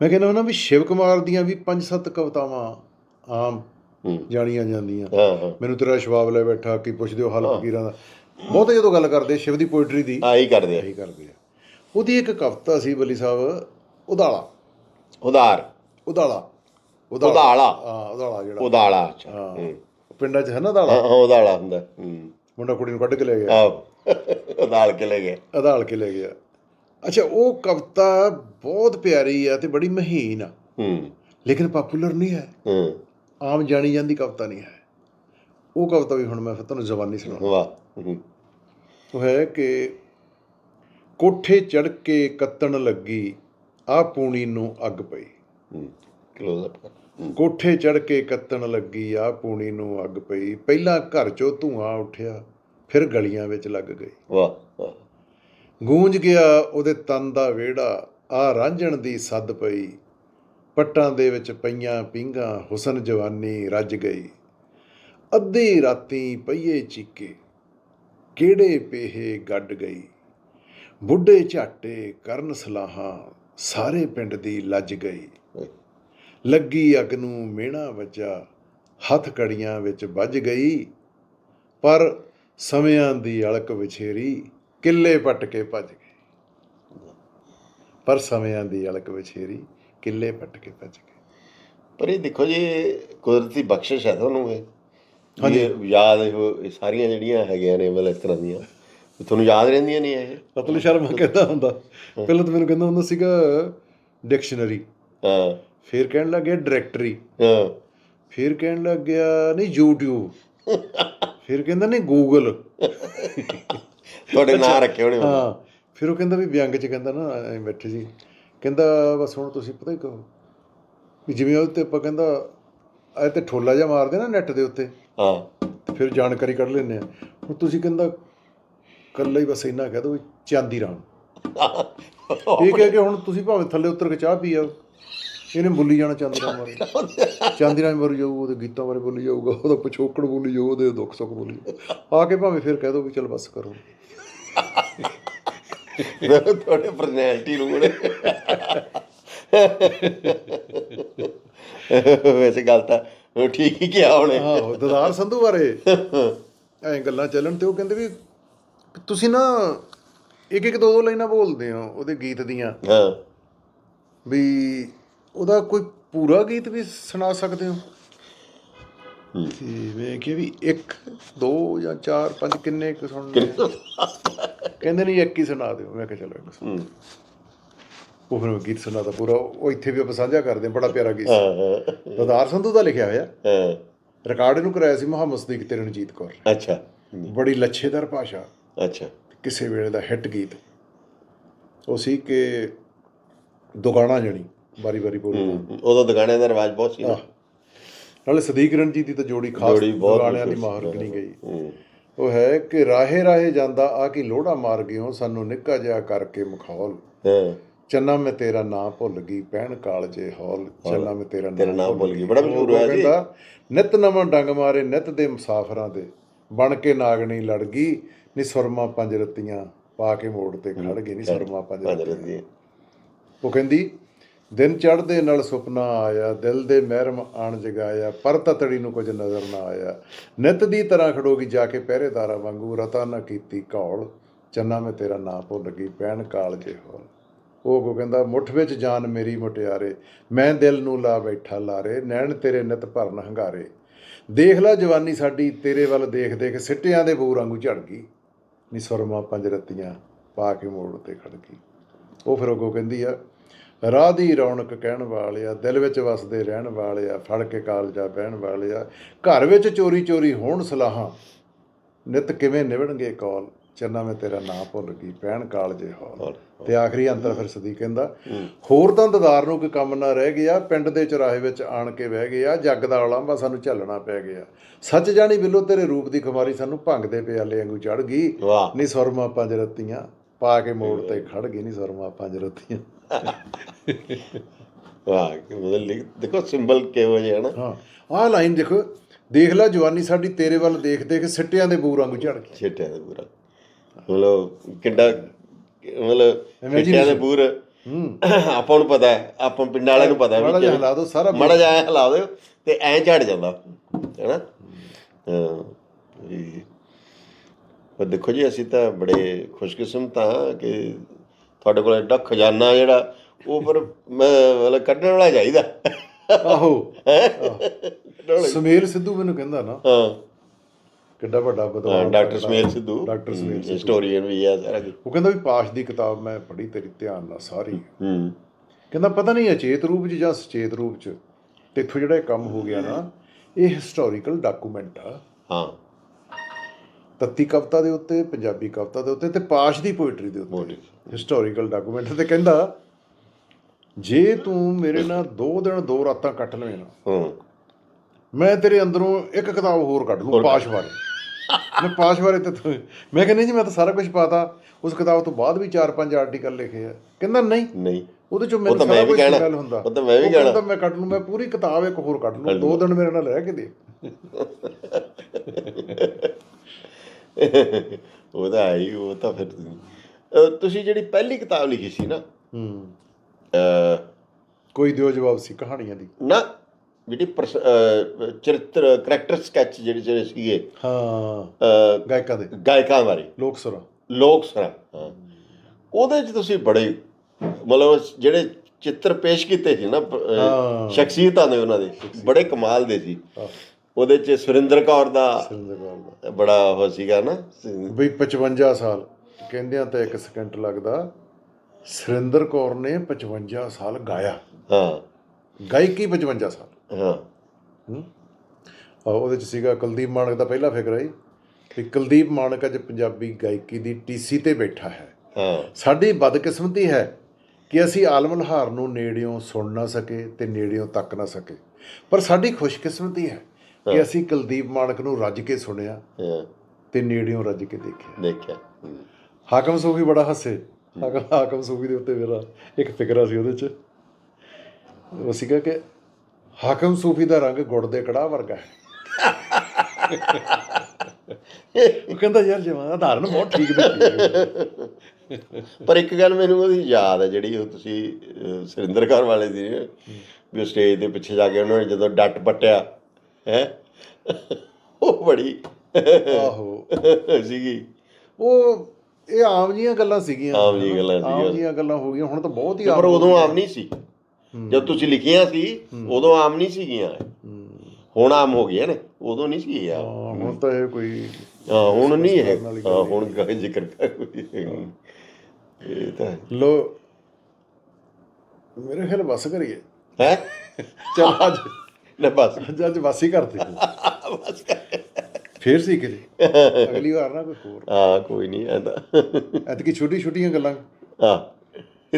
Speaker 1: ਮੈਂ ਕਹਿੰਦਾ ਹੁੰਦਾ ਵੀ ਸ਼ਿਵ ਕੁਮਾਰ ਦੀਆਂ ਵੀ ਪੰਜ ਸੱਤ ਕਵਿਤਾਵਾਂ ਆਮ ਜਾਣੀਆਂ ਜਾਂਦੀਆਂ। ਮੈਨੂੰ ਤੇਰਾ ਸ਼ਵਾਬ ਲੈ ਬੈਠਾ ਕੀ ਪੁੱਛਦੇ ਹੋ ਹਾਲ ਫਕੀਰਾਂ ਦਾ। ਬਹੁਤੇ ਜਦੋਂ ਗੱਲ ਕਰਦੇ ਸ਼ਿਵ ਦੀ ਪੋਇਟਰੀ ਦੀ।
Speaker 2: ਆਹੀ ਕਰਦੇ ਆ।
Speaker 1: ਇਹੀ ਕਰਦੇ ਆ। ਉਹਦੀ ਇੱਕ ਕਵਿਤਾ ਸੀ ਬਲੀ ਸਾਹਿਬ ਉਦਾਲਾ।
Speaker 2: ਉਦਾਰ।
Speaker 1: ਉਦਾਲਾ।
Speaker 2: ਉਦਾਲਾ।
Speaker 1: ਹਾਂ ਉਦਾਲਾ ਜਿਹੜਾ।
Speaker 2: ਉਦਾਲਾ ਅੱਛਾ।
Speaker 1: ਪਿੰਡਾਂ 'ਚ ਹੈ ਨਾ ਦਾਲਾ
Speaker 2: ਹਾਂ ਉਦਾਲਾ ਹੁੰਦਾ।
Speaker 1: ਮੁੰਡਾ ਕੁੜੀ ਨੂੰ ਕੱਢ ਕੇ ਲੈ ਗਿਆ।
Speaker 2: ਆ ਉਦਾਲ ਕੇ ਲੈ ਗਏ।
Speaker 1: ਅਦਾਲ ਕੇ ਲੈ ਗਿਆ। ਅੱਛਾ ਉਹ ਕਵਿਤਾ ਬਹੁਤ ਪਿਆਰੀ ਆ ਤੇ ਬੜੀ ਮਹੀਨ ਆ।
Speaker 2: ਹੂੰ।
Speaker 1: ਲੇਕਿਨ ਪਪੂਲਰ ਨਹੀਂ ਹੈ।
Speaker 2: ਹੂੰ।
Speaker 1: ਆਮ ਜਾਣੀ ਜਾਂਦੀ ਕਵਿਤਾ ਨਹੀਂ ਹੈ। ਉਹ ਕਵਿਤਾ ਵੀ ਹੁਣ ਮੈਂ ਫਿਰ ਤੁਹਾਨੂੰ ਜ਼ਬਾਨੀ ਸੁਣਾਉਂਦਾ
Speaker 2: ਵਾਹ ਹੂੰ।
Speaker 1: ਉਹ ਹੈ ਕਿ ਕੋਠੇ ਚੜ ਕੇ ਕੱਤਣ ਲੱਗੀ ਆ ਪੂਣੀ ਨੂੰ ਅੱਗ ਪਈ।
Speaker 2: ਕਲੋਜ਼ ਅਪ
Speaker 1: ਕੋਠੇ ਚੜ ਕੇ ਕੱਤਣ ਲੱਗੀ ਆ ਪੂਣੀ ਨੂੰ ਅੱਗ ਪਈ। ਪਹਿਲਾਂ ਘਰ ਚੋਂ ਧੂਆਂ ਉੱਠਿਆ ਫਿਰ ਗਲੀਆਂ ਵਿੱਚ ਲੱਗ ਗਈ
Speaker 2: ਵਾਹ
Speaker 1: ਗੂੰਜ ਗਿਆ ਉਹਦੇ ਤਨ ਦਾ ਵਿਹੜਾ ਆ ਰਾਂਝਣ ਦੀ ਸੱਦ ਪਈ। ਪੱਟਾਂ ਦੇ ਵਿੱਚ ਪਈਆਂ ਪਿੰਗਾ ਹੁਸਨ ਜਵਾਨੀ ਰੱਜ ਗਈ। ਅੱਧੀ ਰਾਤੀ ਪਈਏ ਚੀਕੇ ਕਿਹੜੇ ਪੇਹੇ ਗੱਡ ਗਈ। ਬੁੱਢੇ ਝਾਟੇ ਕਰਨ ਸਲਾਹਾਂ ਸਾਰੇ ਪਿੰਡ ਦੀ ਲੱਜ ਗਈ। ਲੱਗੀ ਅੱਗ ਨੂੰ ਮਿਹਣਾ ਵੱਜਾ ਹੱਥ ਕੜੀਆਂ ਵਿੱਚ ਵੱਜ ਗਈ। ਪਰ ਸਮਿਆਂ ਦੀ ਅਲਕ ਵਿਛੇਰੀ ਕਿੱਲੇ ਪੱਟ ਕੇ ਭੱਜ ਗਏ। ਪਰ ਸਮਿਆਂ ਦੀ ਅਲਕ ਵਿਛੇਰੀ ਕਿੱਲੇ ਪੱਟ ਕੇ ਭੱਜ ਗਏ।
Speaker 2: ਪਰ ਇਹ ਦੇਖੋ ਜੀ ਕੁਦਰਤੀ ਬਖਸ਼ਿਸ਼ ਹੈ ਤੁਹਾਨੂੰ ਇਹ। ਹਾਂਜੀ। ਯਾਦ ਇਹੋ ਸਾਰੀਆਂ ਜਿਹੜੀਆਂ ਹੈਗੀਆਂ ਨੇ ਮਤਲਬ ਇਸ ਤਰ੍ਹਾਂ ਦੀਆਂ ਤੁਹਾਨੂੰ ਯਾਦ ਰਹਿੰਦੀਆਂ ਨਹੀਂ ਇਹ?
Speaker 1: ਅਤੁਲ ਸ਼ਰਮਾ ਕਹਿੰਦਾ ਹੁੰਦਾ ਪਹਿਲਾਂ ਤਾਂ ਮੈਨੂੰ ਕਹਿੰਦਾ ਹੁੰਦਾ ਸੀਗਾ ਡਿਕਸ਼ਨਰੀ।
Speaker 2: ਹਾਂ।
Speaker 1: ਫਿਰ ਕਹਿਣ ਲੱਗ ਗਿਆ ਡਾਇਰੈਕਟਰੀ।
Speaker 2: ਹਾਂ।
Speaker 1: ਫਿਰ ਕਹਿਣ ਲੱਗ ਗਿਆ ਨਹੀਂ YouTube ਫਿਰ ਕਹਿੰਦਾ ਨਹੀਂ ਗੂਗਲ
Speaker 2: ਤੁਹਾਡੇ ਨਾਂ ਰੱਖੇ ਹੋਣੇ।
Speaker 1: ਹਾਂ ਫਿਰ ਉਹ ਕਹਿੰਦਾ ਵੀ ਵਿਅੰਗ ਚ ਕਹਿੰਦਾ ਨਾ ਐਂ ਬੈਠੇ ਸੀ। ਕਹਿੰਦਾ ਬਸ ਹੁਣ ਤੁਸੀਂ ਪਤਾ ਹੀ ਕਹੋ ਵੀ ਜਿਵੇਂ ਉਹ ਤੇ ਆਪਾਂ ਕਹਿੰਦਾ ਐ ਤੇ ਠੋਲਾ ਜਿਹਾ ਮਾਰਦੇ ਨਾ ਨੈਟ ਦੇ ਉੱਤੇ।
Speaker 2: ਹਾਂ।
Speaker 1: ਫਿਰ ਜਾਣਕਾਰੀ ਕੱਢ ਲੈਂਦੇ ਆ ਹੁਣ ਤੁਸੀਂ ਕਹਿੰਦਾ ਕੱਲਾ ਹੀ ਬਸ ਇੰਨਾ ਕਹਿ ਦੋ ਚਾਂਦੀ ਰਾਮ। ਇਹ ਕਹਿ ਕੇ ਹੁਣ ਤੁਸੀਂ ਭਾਵੇਂ ਥੱਲੇ ਉਤਰ ਕੇ ਚਾਹ ਪੀ ਆਓ। ਇਹਨੇ ਬੋਲੀ ਜਾਣਾ ਚਾਂਦੀ ਰਾਮ ਬਾਰੇ ਚਾਂਦੀ ਰਾਮ ਬਾਰੇ ਜਾਊ ਉਹਦੇ ਗੀਤਾਂ ਬਾਰੇ ਬੋਲੀ ਜਾਊਗਾ ਉਹਦਾ ਪਿਛੋਕੜ ਬੋਲੀ ਜਾਊ ਉਹਦੇ ਦੁੱਖ ਸੁੱਖ ਬੋਲੀ। ਆ ਕੇ ਭਾਵੇਂ ਫਿਰ ਕਹਿ ਦੋ ਵੀ ਚਲ ਬਸ ਕਰੋ।
Speaker 2: ਤੁਹਾਡੇ ਪਰਸਨੈਲਿਟੀ ਨੂੰ ਵੈਸੇ ਗੱਲ ਤਾਂ ਉਹ ਠੀਕ ਹੀ ਕਿਹਾ ਉਹਨੇ।
Speaker 1: ਆਹੋ ਦਦਾਰ ਸੰਧੂ ਬਾਰੇ। ਐਂ ਗੱਲਾਂ ਚੱਲਣ ਤੇ ਉਹ ਕਹਿੰਦੇ ਵੀ ਤੁਸੀਂ ਨਾ ਇੱਕ ਇੱਕ ਦੋ ਦੋ ਲਾਈਨਾਂ ਬੋਲਦੇ ਹੋ ਉਹਦੇ ਗੀਤ ਦੀਆਂ।
Speaker 2: ਹਾਂ।
Speaker 1: ਵੀ ਉਹਦਾ ਕੋਈ ਪੂਰਾ ਗੀਤ ਵੀ ਸੁਣਾ ਸਕਦੇ ਹੋ?
Speaker 2: ਹੂੰ।
Speaker 1: ਤੇ ਮੈਂ ਕਿਹਾ ਵੀ ਇੱਕ ਦੋ ਜਾਂ ਚਾਰ ਪੰਜ ਕਿੰਨੇ ਕੁ ਸੁਣਨੇ? ਕਹਿੰਦੇ ਨਹੀਂ ਇੱਕ ਹੀ ਸੁਣਾ ਦਿਓ। ਮੈਂ ਕਿਹਾ ਚਲੋ ਇੱਕ ਸੁਣਾ।
Speaker 2: ਹੂੰ।
Speaker 1: ਉਹ ਫਿਰ ਗੀਤ ਸੁਣਾਤਾ ਪੂਰਾ ਉਹ ਇੱਥੇ ਵੀ ਆਪਾਂ ਸਾਂਝਾ ਕਰਦੇ ਹਾਂ ਬੜਾ ਪਿਆਰਾ ਗੀਤ
Speaker 2: ਹਾਂ ਹਾਂ।
Speaker 1: ਦਦਾਰ ਸੰਧੂ ਦਾ ਲਿਖਿਆ ਹੋਇਆ।
Speaker 2: ਹਾਂ।
Speaker 1: ਰਿਕਾਰਡ ਇਹਨੂੰ ਕਰਾਇਆ ਸੀ ਮੁਹੰਮਦ ਸਦੀਕ ਤੇ ਰਣਜੀਤ ਕੌਰ।
Speaker 2: ਅੱਛਾ।
Speaker 1: ਬੜੀ ਲੱਛੇਦਾਰ ਭਾਸ਼ਾ।
Speaker 2: ਅੱਛਾ।
Speaker 1: ਕਿਸੇ ਵੇਲੇ ਦਾ ਹਿੱਟ ਗੀਤ। ਉਹ ਸੀ ਕਿ ਦੁਗਾਣਾ ਜਣੀ। ਵਾਰੀ ਵਾਰੀ ਬੋਲਦਾ
Speaker 2: ਹੂੰ। ਉਦੋਂ ਦੁਕਾਨਾਂ ਦਾ ਰਿਵਾਜ ਬਹੁਤ ਸੀ ਨਾ।
Speaker 1: ਨਾਲੇ ਸਦੀਕ ਰਣਜੀਤ ਦੀ ਤਾਂ ਜੋੜੀ ਖਾਸ ਦੁਗਾਣਿਆਂ ਦੀ ਮਾਰ। ਗਣੀ ਗਈ ਉਹ ਹੈ ਕਿ ਰਾਹੇ ਰਾਹੇ ਜਾਂਦਾ ਆ ਕੀ ਲੋੜਾ ਮਾਰ ਗਿਓ ਸਾਨੂੰ ਨਿੱਕਾ ਜਿਹਾ ਕਰਕੇ ਮਖੌਲ ਚੰਨਾ ਮੈਂ ਤੇਰਾ ਨਾਂ ਭੁੱਲ ਗਈ ਪਹਿਣ ਕਾਲਜੇ ਹੌਲ ਚੰਨਾ ਮੈਂ ਤੇਰਾ
Speaker 2: ਨਾਂ ਭੁੱਲ ਗਈ। ਬੜਾ ਮਸ਼ਹੂਰ ਹੋਇਆ।
Speaker 1: ਕਹਿੰਦਾ, ਨਿਤ ਨਵਾਂ ਡੰਗ ਮਾਰੇ ਨਿਤ ਦੇ ਮੁਸਾਫਰਾਂ ਦੇ ਬਣ ਕੇ ਨਾਗਣੀ ਲੜ ਗਈ ਨੀ ਸੁਰਮਾ ਪੰਜ ਰਤੀਆਂ ਪਾ ਕੇ ਮੋੜ ਤੇ ਖੜ ਗਈ ਨੀ ਸੁਰਮਾ ਪੰਜ ਰਤੀਆਂ ਉਹ ਕਹਿੰਦੀ ਦਿਨ ਚੜ੍ਹਦੇ ਨਾਲ ਸੁਪਨਾ ਆਇਆ, ਦਿਲ ਦੇ ਮਹਿਰਮ ਆਣ ਜਗਾਇਆ ਪਰ ਤਤੜੀ ਨੂੰ ਕੁਝ ਨਜ਼ਰ ਨਾ ਆਇਆ। ਨਿਤ ਦੀ ਤਰ੍ਹਾਂ ਖੜੋਗੀ ਜਾ ਕੇ ਪਹਿਰੇਦਾਰਾਂ ਵਾਂਗੂ, ਰਤਾ ਨਾ ਕੀਤੀ ਘੌਲ, ਚੰਨਾ ਮੈਂ ਤੇਰਾ ਨਾਂ ਭੁੱਲ ਗਈ, ਪੈਣ ਕਾਲ ਜੇ ਹੋਲ। ਉਹ ਕੋ ਕਹਿੰਦਾ, ਮੁੱਠ ਵਿੱਚ ਜਾਨ ਮੇਰੀ ਮੁਟਿਆਰੇ, ਮੈਂ ਦਿਲ ਨੂੰ ਲਾ ਬੈਠਾ ਲਾਰੇ, ਨੈਣ ਤੇਰੇ ਨਿਤ ਭਰਨ ਹੰਗਾਰੇ। ਦੇਖ ਲੈ ਜਵਾਨੀ ਸਾਡੀ, ਤੇਰੇ ਵੱਲ ਦੇਖ ਦੇਖ ਸਿੱਟਿਆਂ ਦੇ ਬੂਰ ਵਾਂਗੂ ਝੜ ਗਈ। ਨੀ ਸੁਰਮਾ ਪੰਜ ਰਤੀਆਂ ਪਾ ਕੇ ਮੋੜ ਤੇ ਖੜ ਗਈ। ਉਹ ਫਿਰ ਅੱਗੋਂ ਕਹਿੰਦੀ ਆ ਰਾਹ ਦੀ ਰੌਣਕ ਕਹਿਣ ਵਾਲਿਆ ਦਿਲ ਵਿੱਚ ਵਸਦੇ ਰਹਿਣ ਵਾਲਿਆ ਫੜ ਕੇ ਕਾਲਜਾ ਬਹਿਣ ਵਾਲਿਆ ਘਰ ਵਿੱਚ ਚੋਰੀ ਚੋਰੀ ਹੋਣ ਸਲਾਹਾਂ ਨਿਤ ਕਿਵੇਂ ਨਿਵਣਗੇ ਕੌਲ? ਚੰਨਾ ਮੈਂ ਤੇਰਾ ਨਾਂ ਭੁੱਲ ਗਈ ਪਹਿਣ ਕਾਲਜੇ ਹੌਲ। ਤੇ ਆਖਰੀ ਅੰਤਰ ਫਿਰ ਸਦੀ ਕਹਿੰਦਾ ਹੋਰ ਤਾਂ ਦਦਾਰ ਨੂੰ ਕੋਈ ਕੰਮ ਨਾ ਰਹਿ ਗਿਆ ਪਿੰਡ ਦੇ ਚੁਰਾਹੇ ਵਿੱਚ ਆਣ ਕੇ ਬਹਿ ਗਿਆ ਜੱਗ ਦਾ ਉਲਾਂਭਾ ਸਾਨੂੰ ਝੱਲਣਾ ਪੈ ਗਿਆ। ਸੱਚ ਜਾਣੀ ਬਿੱਲੋ ਤੇਰੇ ਰੂਪ ਦੀ ਖੁਮਾਰੀ ਸਾਨੂੰ ਭੰਗ ਦੇ ਪਿਆਲੇ ਵਾਂਗੂ ਚੜ ਗਈ।
Speaker 2: ਵਾਹ।
Speaker 1: ਨੀ ਸੁਰਮਾ ਪੰਜ ਰਤੀਆਂ ਪਾ ਕੇ ਮੋੜ ਤੇ ਖੜ ਗਈ ਨੀ ਸੁਰਮਾ ਪੰਜ ਰਤੀਆਂ।
Speaker 2: ਵਾਹ ਕਿ ਮਤਲਬ ਲਿਖ- ਦੇਖੋ ਸਿੰਬਲ ਕਿਹੋ ਜਿਹਾ ਨਾ
Speaker 1: ਹਾਂ ਆਹ ਲਾਈਨ ਦੇਖੋ ਦੇਖ ਲੈ ਜਵਾਨੀ ਸਾਡੀ ਤੇਰੇ ਵੱਲ ਦੇਖ ਦੇਖ ਸਿੱਟਿਆਂ ਦੇ ਬੂਰ ਵਾਂਗੂ ਝੜ ਗਈ
Speaker 2: ਛੇਟਿਆਂ ਦੇ ਪੂਰਾ ਮਤਲਬ ਕਿੱਡਾ ਮਤਲਬ ਛੇਟਿਆਂ ਦੇ ਪੂਰ
Speaker 1: ਹੂੰ
Speaker 2: ਆਪਾਂ ਨੂੰ ਪਤਾ ਹੈ ਆਪਾਂ ਪਿੰਡਾਂ ਵਾਲਿਆਂ ਨੂੰ ਪਤਾ
Speaker 1: ਮਾੜਾ
Speaker 2: ਵੀ
Speaker 1: ਜਿਹਾ ਹਿਲਾ ਦਿਓ, ਸਾਰਾ
Speaker 2: ਮਾੜਾ ਐਂ ਹਿਲਾ ਦਿਓ ਤੇ ਐਂ ਝੜ ਜਾਂਦਾ ਹੈਨਾ ਹਾਂ ਪਰ ਦੇਖੋ ਜੀ ਅਸੀਂ ਤਾਂ ਬੜੇ ਖੁਸ਼ਕਿਸਮਤ ਹਾਂ ਕਿ ਤੁਹਾਡੇ ਕੋਲ ਐਡਾ ਖਜ਼ਾਨਾ ਜਿਹੜਾ ਉਹ ਪਰ ਮੈਂ- ਕੱਢਣ ਵਾਲਾ ਚਾਹੀਦਾ।
Speaker 1: ਆਹੋ। ਸੁਮੇਲ ਸਿੱਧੂ ਮੈਨੂੰ ਕਹਿੰਦਾ ਨਾ
Speaker 2: ਹਾਂ।
Speaker 1: ਕਿੱਡਾ ਵੱਡਾ ਵਿਦਵਾਨ
Speaker 2: doctor Samail Sidhu.
Speaker 1: Doctor Samail Sidhu.
Speaker 2: Historian ਵੀ ਹੈ ਸਾਰਾ
Speaker 1: ਉਹ ਕਹਿੰਦਾ ਵੀ ਪਾਸ਼ ਦੀ ਕਿਤਾਬ ਮੈਂ ਪੜ੍ਹੀ ਤੇਰੀ ਧਿਆਨ ਨਾਲ ਸਾਰੀ।
Speaker 2: ਹੂੰ।
Speaker 1: ਕਹਿੰਦਾ ਪਤਾ ਨਹੀਂ ਅਚੇਤ ਰੂਪ 'ਚ ਜਾਂ ਸੁਚੇਤ ਰੂਪ 'ਚ ਤੇ ਇੱਥੋਂ ਜਿਹੜਾ ਇਹ ਕੰਮ ਹੋ ਗਿਆ ਨਾ ਇਹ ਹਿਸਟੋਰੀਕਲ ਡਾਕੂਮੈਂਟ ਆ।
Speaker 2: ਹਾਂ।
Speaker 1: ਤੱਤੀ ਕਵਿਤਾ ਦੇ ਉੱਤੇ ਪੰਜਾਬੀ ਕਵਿਤਾ ਦੇ ਉੱਤੇ ਤੇ ਪਾਸ਼ ਦੀ ਪੋਇਟਰੀ ਦੇ ਉੱਤੇ। ਹਿਸਟੋਰੀਕਲ ਡਾਕੂਮੈਂਟ ਤੇ ਕਹਿੰਦਾ ਜੇ ਤੂੰ ਮੇਰੇ ਨਾਲ ਦੋ ਦਿਨ ਦੋ ਰਾਤਾਂ ਕੱਟ ਲਵੇਂ ਨਾ
Speaker 2: ਹੂੰ।
Speaker 1: ਮੈਂ ਤੇਰੇ ਅੰਦਰੋਂ ਇੱਕ ਕਿਤਾਬ ਹੋਰ ਕੱਢ ਲੂੰ ਪਾਸ਼ ਬਾਰੇ। ਮੈਂ ਪਾਸ਼ ਬਾਰੇ ਤੇ ਮੈਂ ਕਹਿੰਦਾ ਜੀ ਮੈਂ ਤਾਂ ਸਾਰਾ ਕੁਝ ਪਾਤਾ। ਉਸ ਕਿਤਾਬ ਤੋਂ ਬਾਅਦ ਵੀ ਚਾਰ ਪੰਜ ਆਰਟੀਕਲ ਲਿਖੇ ਆ। ਕਹਿੰਦਾ ਨਹੀਂ।
Speaker 2: ਨਹੀਂ।
Speaker 1: ਉਹਦੇ ਚੋਂ ਮੈਨੂੰ ਸਾਰਾ ਕੁਝ। ਗੱਲ ਹੁੰਦਾ।
Speaker 2: ਉਹ ਤਾਂ ਮੈਂ ਵੀ ਕਹਿਣਾ।
Speaker 1: ਮੈਂ ਕੱਢ ਲੂੰ ਮੈਂ ਪੂਰੀ ਕਿਤਾਬ ਇੱਕ ਹੋਰ ਕੱਢ ਲੂੰ ਦੋ ਦਿਨ ਮੇਰੇ ਨਾਲ ਰਹਿ ਕੇ ਦੇ।
Speaker 2: ਉਹਦਾ ਆਈ ਉਹ ਤਾਂ ਫਿਰ ਤੁਸੀਂ- ਅਹ ਤੁਸੀਂ ਜਿਹੜੀ ਪਹਿਲੀ ਕਿਤਾਬ ਲਿਖੀ ਸੀ ਨਾ
Speaker 1: ਹੂੰ।
Speaker 2: ਅਹ,
Speaker 1: ਕੋਈ ਦਿਓ ਜਵਾਬ ਸੀ ਕਹਾਣੀਆਂ ਦੀ।
Speaker 2: ਨਾ ਜਿਹੜੀ ਪਰਸ- ਅਹ, ਚਰਿੱਤਰ ਕਰੈਕਟਰ ਸਕੈਚ ਜਿਹੜੇ ਜਿਹੜੇ ਸੀਗੇ
Speaker 1: ਹਾਂ।
Speaker 2: ਅਹ,
Speaker 1: ਗਾਇਕਾਂ ਦੇ।
Speaker 2: ਗਾਇਕਾਂ ਬਾਰੇ।
Speaker 1: ਲੋਕ ਸੁਰਾਂ।
Speaker 2: ਲੋਕ ਸਰਾਂ ਹਾਂ। ਉਹਦੇ ਚ ਤੁਸੀਂ ਬੜੇ ਮਤਲਬ ਜਿਹੜੇ ਚਿੱਤਰ ਪੇਸ਼ ਕੀਤੇ ਸੀ ਨਾ ਅਹ,
Speaker 1: ਹਾਂ।
Speaker 2: ਸ਼ਖਸੀਅਤਾਂ ਦੇ ਉਹਨਾਂ ਦੇ ਬੜੇ ਕਮਾਲ ਦੇ ਸੀ।
Speaker 1: ਆਹ,
Speaker 2: ਉਹਦੇ ਚ ਸੁਰਿੰਦਰ ਕੌਰ ਦਾ
Speaker 1: ਸੁਰਿੰਦਰ ਕੌਰ ਦਾ।
Speaker 2: ਬੜਾ ਉਹ ਸੀਗਾ ਨਾ।
Speaker 1: ਬਈ 55 ਸਾਲ ਕਹਿੰਦਿਆਂ ਤਾਂ ਇੱਕ ਸਕਿੰਟ ਲੱਗਦਾ ਸੁਰਿੰਦਰ ਕੌਰ ਨੇ 55 ਸਾਲ ਗਾਇਆ।
Speaker 2: ਹਾਂ।
Speaker 1: ਗਾਇਕੀ 55 ਸਾਲ?
Speaker 2: ਹਾਂ।
Speaker 1: ਹੂੰ? ਉਹਦੇ ਚ ਸੀਗਾ ਕੁਲਦੀਪ ਮਾਨਕ ਦਾ ਪਹਿਲਾ ਫਿਕਰ ਆਈ ਕਿ ਕੁਲਦੀਪ ਮਾਨਕ ਅੱਜ ਪੰਜਾਬੀ ਗਾਇਕੀ ਦੀ ਟੀਸੀ ਤੇ ਬੈਠਾ ਹੈ।
Speaker 2: ਹਾਂ।
Speaker 1: ਸਾਡੀ ਬਦਕਿਸਮਤੀ ਹੈ ਕਿ ਅਸੀਂ ਆਲਮ ਲਹਾਰ ਨੂੰ ਨੇੜਿਓਂ ਸੁਣ ਨਾ ਸਕੇ ਤੇ ਨੇੜਿਓਂ ਤੱਕ ਨਾ ਸਕੇ। ਪਰ ਸਾਡੀ ਖੁਸ਼ਕਿਸਮਤੀ ਹੈ। ਕਿ ਅਸੀਂ ਕੁਲਦੀਪ ਮਾਨਕ ਨੂੰ ਰੱਜ ਕੇ ਸੁਣਿਆ ਤੇ ਨੇੜਿਓਂ ਰੱਜ ਕੇ ਦੇਖਿਆ।
Speaker 2: ਦੇਖਿਆ।
Speaker 1: ਹਾਕਮ ਸੂਫੀ ਬੜਾ ਹੱਸੇ। ਹਾਕਮ ਸੂਫੀ ਦੇ ਉੱਤੇ ਮੇਰਾ ਇੱਕ ਫਿਕਰਾ ਸੀ ਉਹਦੇ ਚ। ਉਹ ਸੀਗਾ ਕਿ ਹਾਕਮ ਸੂਫੀ ਦਾ ਰੰਗ ਗੁੜ ਦੇ ਕੜਾਹ ਵਰਗਾ ਹੈ। ਉਹ ਕਹਿੰਦਾ ਯਾਰ ਜਵਾਨ ਆਧਾਰਨ ਬਹੁਤ ਠੀਕ ਦਿੱਤੀ
Speaker 2: ਪਰ ਇੱਕ ਗੱਲ ਮੈਨੂੰ ਉਹਦੀ ਯਾਦ ਹੈ ਜਿਹੜੀ ਉਹ ਤੁਸੀਂ ਸੁਰਿੰਦਰ ਕੌਰ ਵਾਲੇ ਦੀ ਵੀ ਸਟੇਜ ਦੇ ਪਿੱਛੇ ਜਾ ਕੇ ਉਹਨਾਂ ਨੇ ਜਦੋਂ ਡੱਟ ਪੱਟਿਆ ਹੈ? ਉਹ ਬੜੀ।
Speaker 1: ਆਹੋ।
Speaker 2: ਸੀਗੀ।
Speaker 1: ਉਹ ਇਹ ਆਮ ਜੀਆਂ ਗੱਲਾਂ ਸੀਗੀਆਂ।
Speaker 2: ਆਮ ਜਿਹੀਆਂ ਗੱਲਾਂ
Speaker 1: ਆਮ
Speaker 2: ਸੀਗੀਆਂ।
Speaker 1: ਜੀਆਂ ਗੱਲਾਂ ਹੋ ਗਈਆਂ ਹੁਣ ਤਾਂ ਬਹੁਤ ਹੀ
Speaker 2: ਪਰ
Speaker 1: ਹੋ
Speaker 2: ਉਦੋਂ। ਆਮ ਨਹੀਂ ਸੀ। ਜਦ ਤੁਸੀਂ ਲਿਖੀਆਂ ਸੀ ਉਦੋਂ ਆਮ ਨਹੀਂ ਸੀਗੀਆਂ। ਹੁਣ ਆਮ ਹੋ ਗਈਆਂ ਨੇ। ਉਦੋਂ ਨਹੀਂ ਸੀ ਆਮ।
Speaker 1: ਹੁਣ ਤਾਂ ਇਹ ਕੋਈ
Speaker 2: ਹਾਂ ਹੁਣ ਨਹੀਂ ਹੈ
Speaker 1: ਗੱਲ
Speaker 2: ਹੁਣ ਕਹੇ ਜ਼ਿਕਰ ਕਰ ਕੋਈ ਇਹ ਤਾਂ
Speaker 1: ਲੋ ਮੇਰੇ ਖਿਆਲ ਬਸ ਕਰੀਏ।
Speaker 2: ਹੈ?
Speaker 1: ਚਲ। ਅੱਜ
Speaker 2: ਲੈ ਬਸ।
Speaker 1: ਅੱਜ ਹੀ ਕਰਤੇ
Speaker 2: ਬਸ।
Speaker 1: ਫੇਰ ਸੀ ਕਿਤੇ? ਅਗਲੀ ਵਾਰ ਨਾ ਕੋਈ ਹੋਰ।
Speaker 2: ਹਾਂ ਕੋਈ ਨਹੀਂ ਆਂਦਾ
Speaker 1: ਐਤਕੀ ਛੋਟੀ ਛੋਟੀਆਂ ਗੱਲਾਂ।
Speaker 2: ਹਾਂ।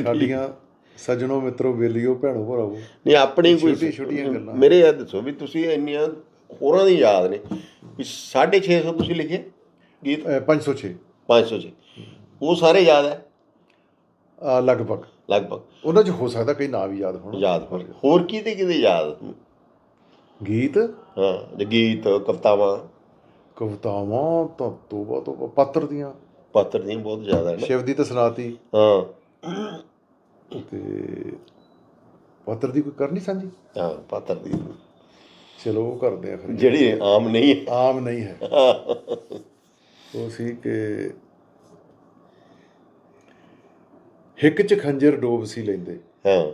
Speaker 1: ਸਾਡੀਆਂ ਸਜਣੋ ਮਿੱਤਰੋ ਬੇਲੀਓ ਭੈਣੋ ਭਰਾਵੋ।
Speaker 2: ਨਹੀਂ ਆਪਣੀ ਕੋਈ
Speaker 1: ਛੋਟੀ-ਛੋਟੀਆਂ ਗੱਲਾਂ।
Speaker 2: ਮੇਰੇ ਇਹ ਦੱਸੋ ਵੀ ਤੁਸੀਂ ਇੰਨੀਆਂ ਹੋਰਾਂ ਦੀ ਯਾਦ ਨੇ ਵੀ 650 ਤੁਸੀਂ ਲਿਖੇ ਗੀਤ?
Speaker 1: ਅਹ 506
Speaker 2: 500 ਚ ਉਹ ਸਾਰੇ ਯਾਦ ਹੈ?
Speaker 1: ਲਗਭਗ।
Speaker 2: ਲਗਭਗ।
Speaker 1: ਉਹਨਾਂ 'ਚ ਹੋ ਸਕਦਾ ਕਈ ਨਾ ਵੀ ਯਾਦ ਹੋਣ।
Speaker 2: ਯਾਦ ਪਰ ਹੋਰ ਕਿਤੇ ਕਿਤੇ ਯਾਦ?
Speaker 1: ਗੀਤ?
Speaker 2: ਹਾਂ ਜੇ ਗੀਤ ਕਵਿਤਾਵਾਂ।
Speaker 1: ਕਵਿਤਾਵਾਂ ਤਾਂ ਤੋਬਾ ਤੋਬਾ ਪਾਤਰ ਦੀਆਂ।
Speaker 2: ਪਾਤਰ ਦੀਆਂ ਬਹੁਤ ਜ਼ਿਆਦਾ ਹੈ ਨਾ।
Speaker 1: ਸ਼ਿਵ ਦੀ ਤੇ ਸੁਣਾਤੀ
Speaker 2: ਹਾਂ।
Speaker 1: ਤੇ ਪਾਤਰ ਦੀ ਕੋਈ ਕਰਨੀ ਸਾਂਝੀ?
Speaker 2: ਹਾਂ ਪਾਤਰ ਦੀ।
Speaker 1: ਚਲੋ ਉਹ ਕਰਦੇ ਆ ਫਿਰ।
Speaker 2: ਜਿਹੜੀ ਆਮ ਨਹੀਂ ਹੈ।
Speaker 1: ਆਮ ਨਹੀਂ ਹੈ। ਉਹ ਸੀ ਕਿ ਹਿੱਕ ਚ ਖੰਜਰ ਡੋਬ ਸੀ ਲੈਂਦੇ।
Speaker 2: ਹਾਂ।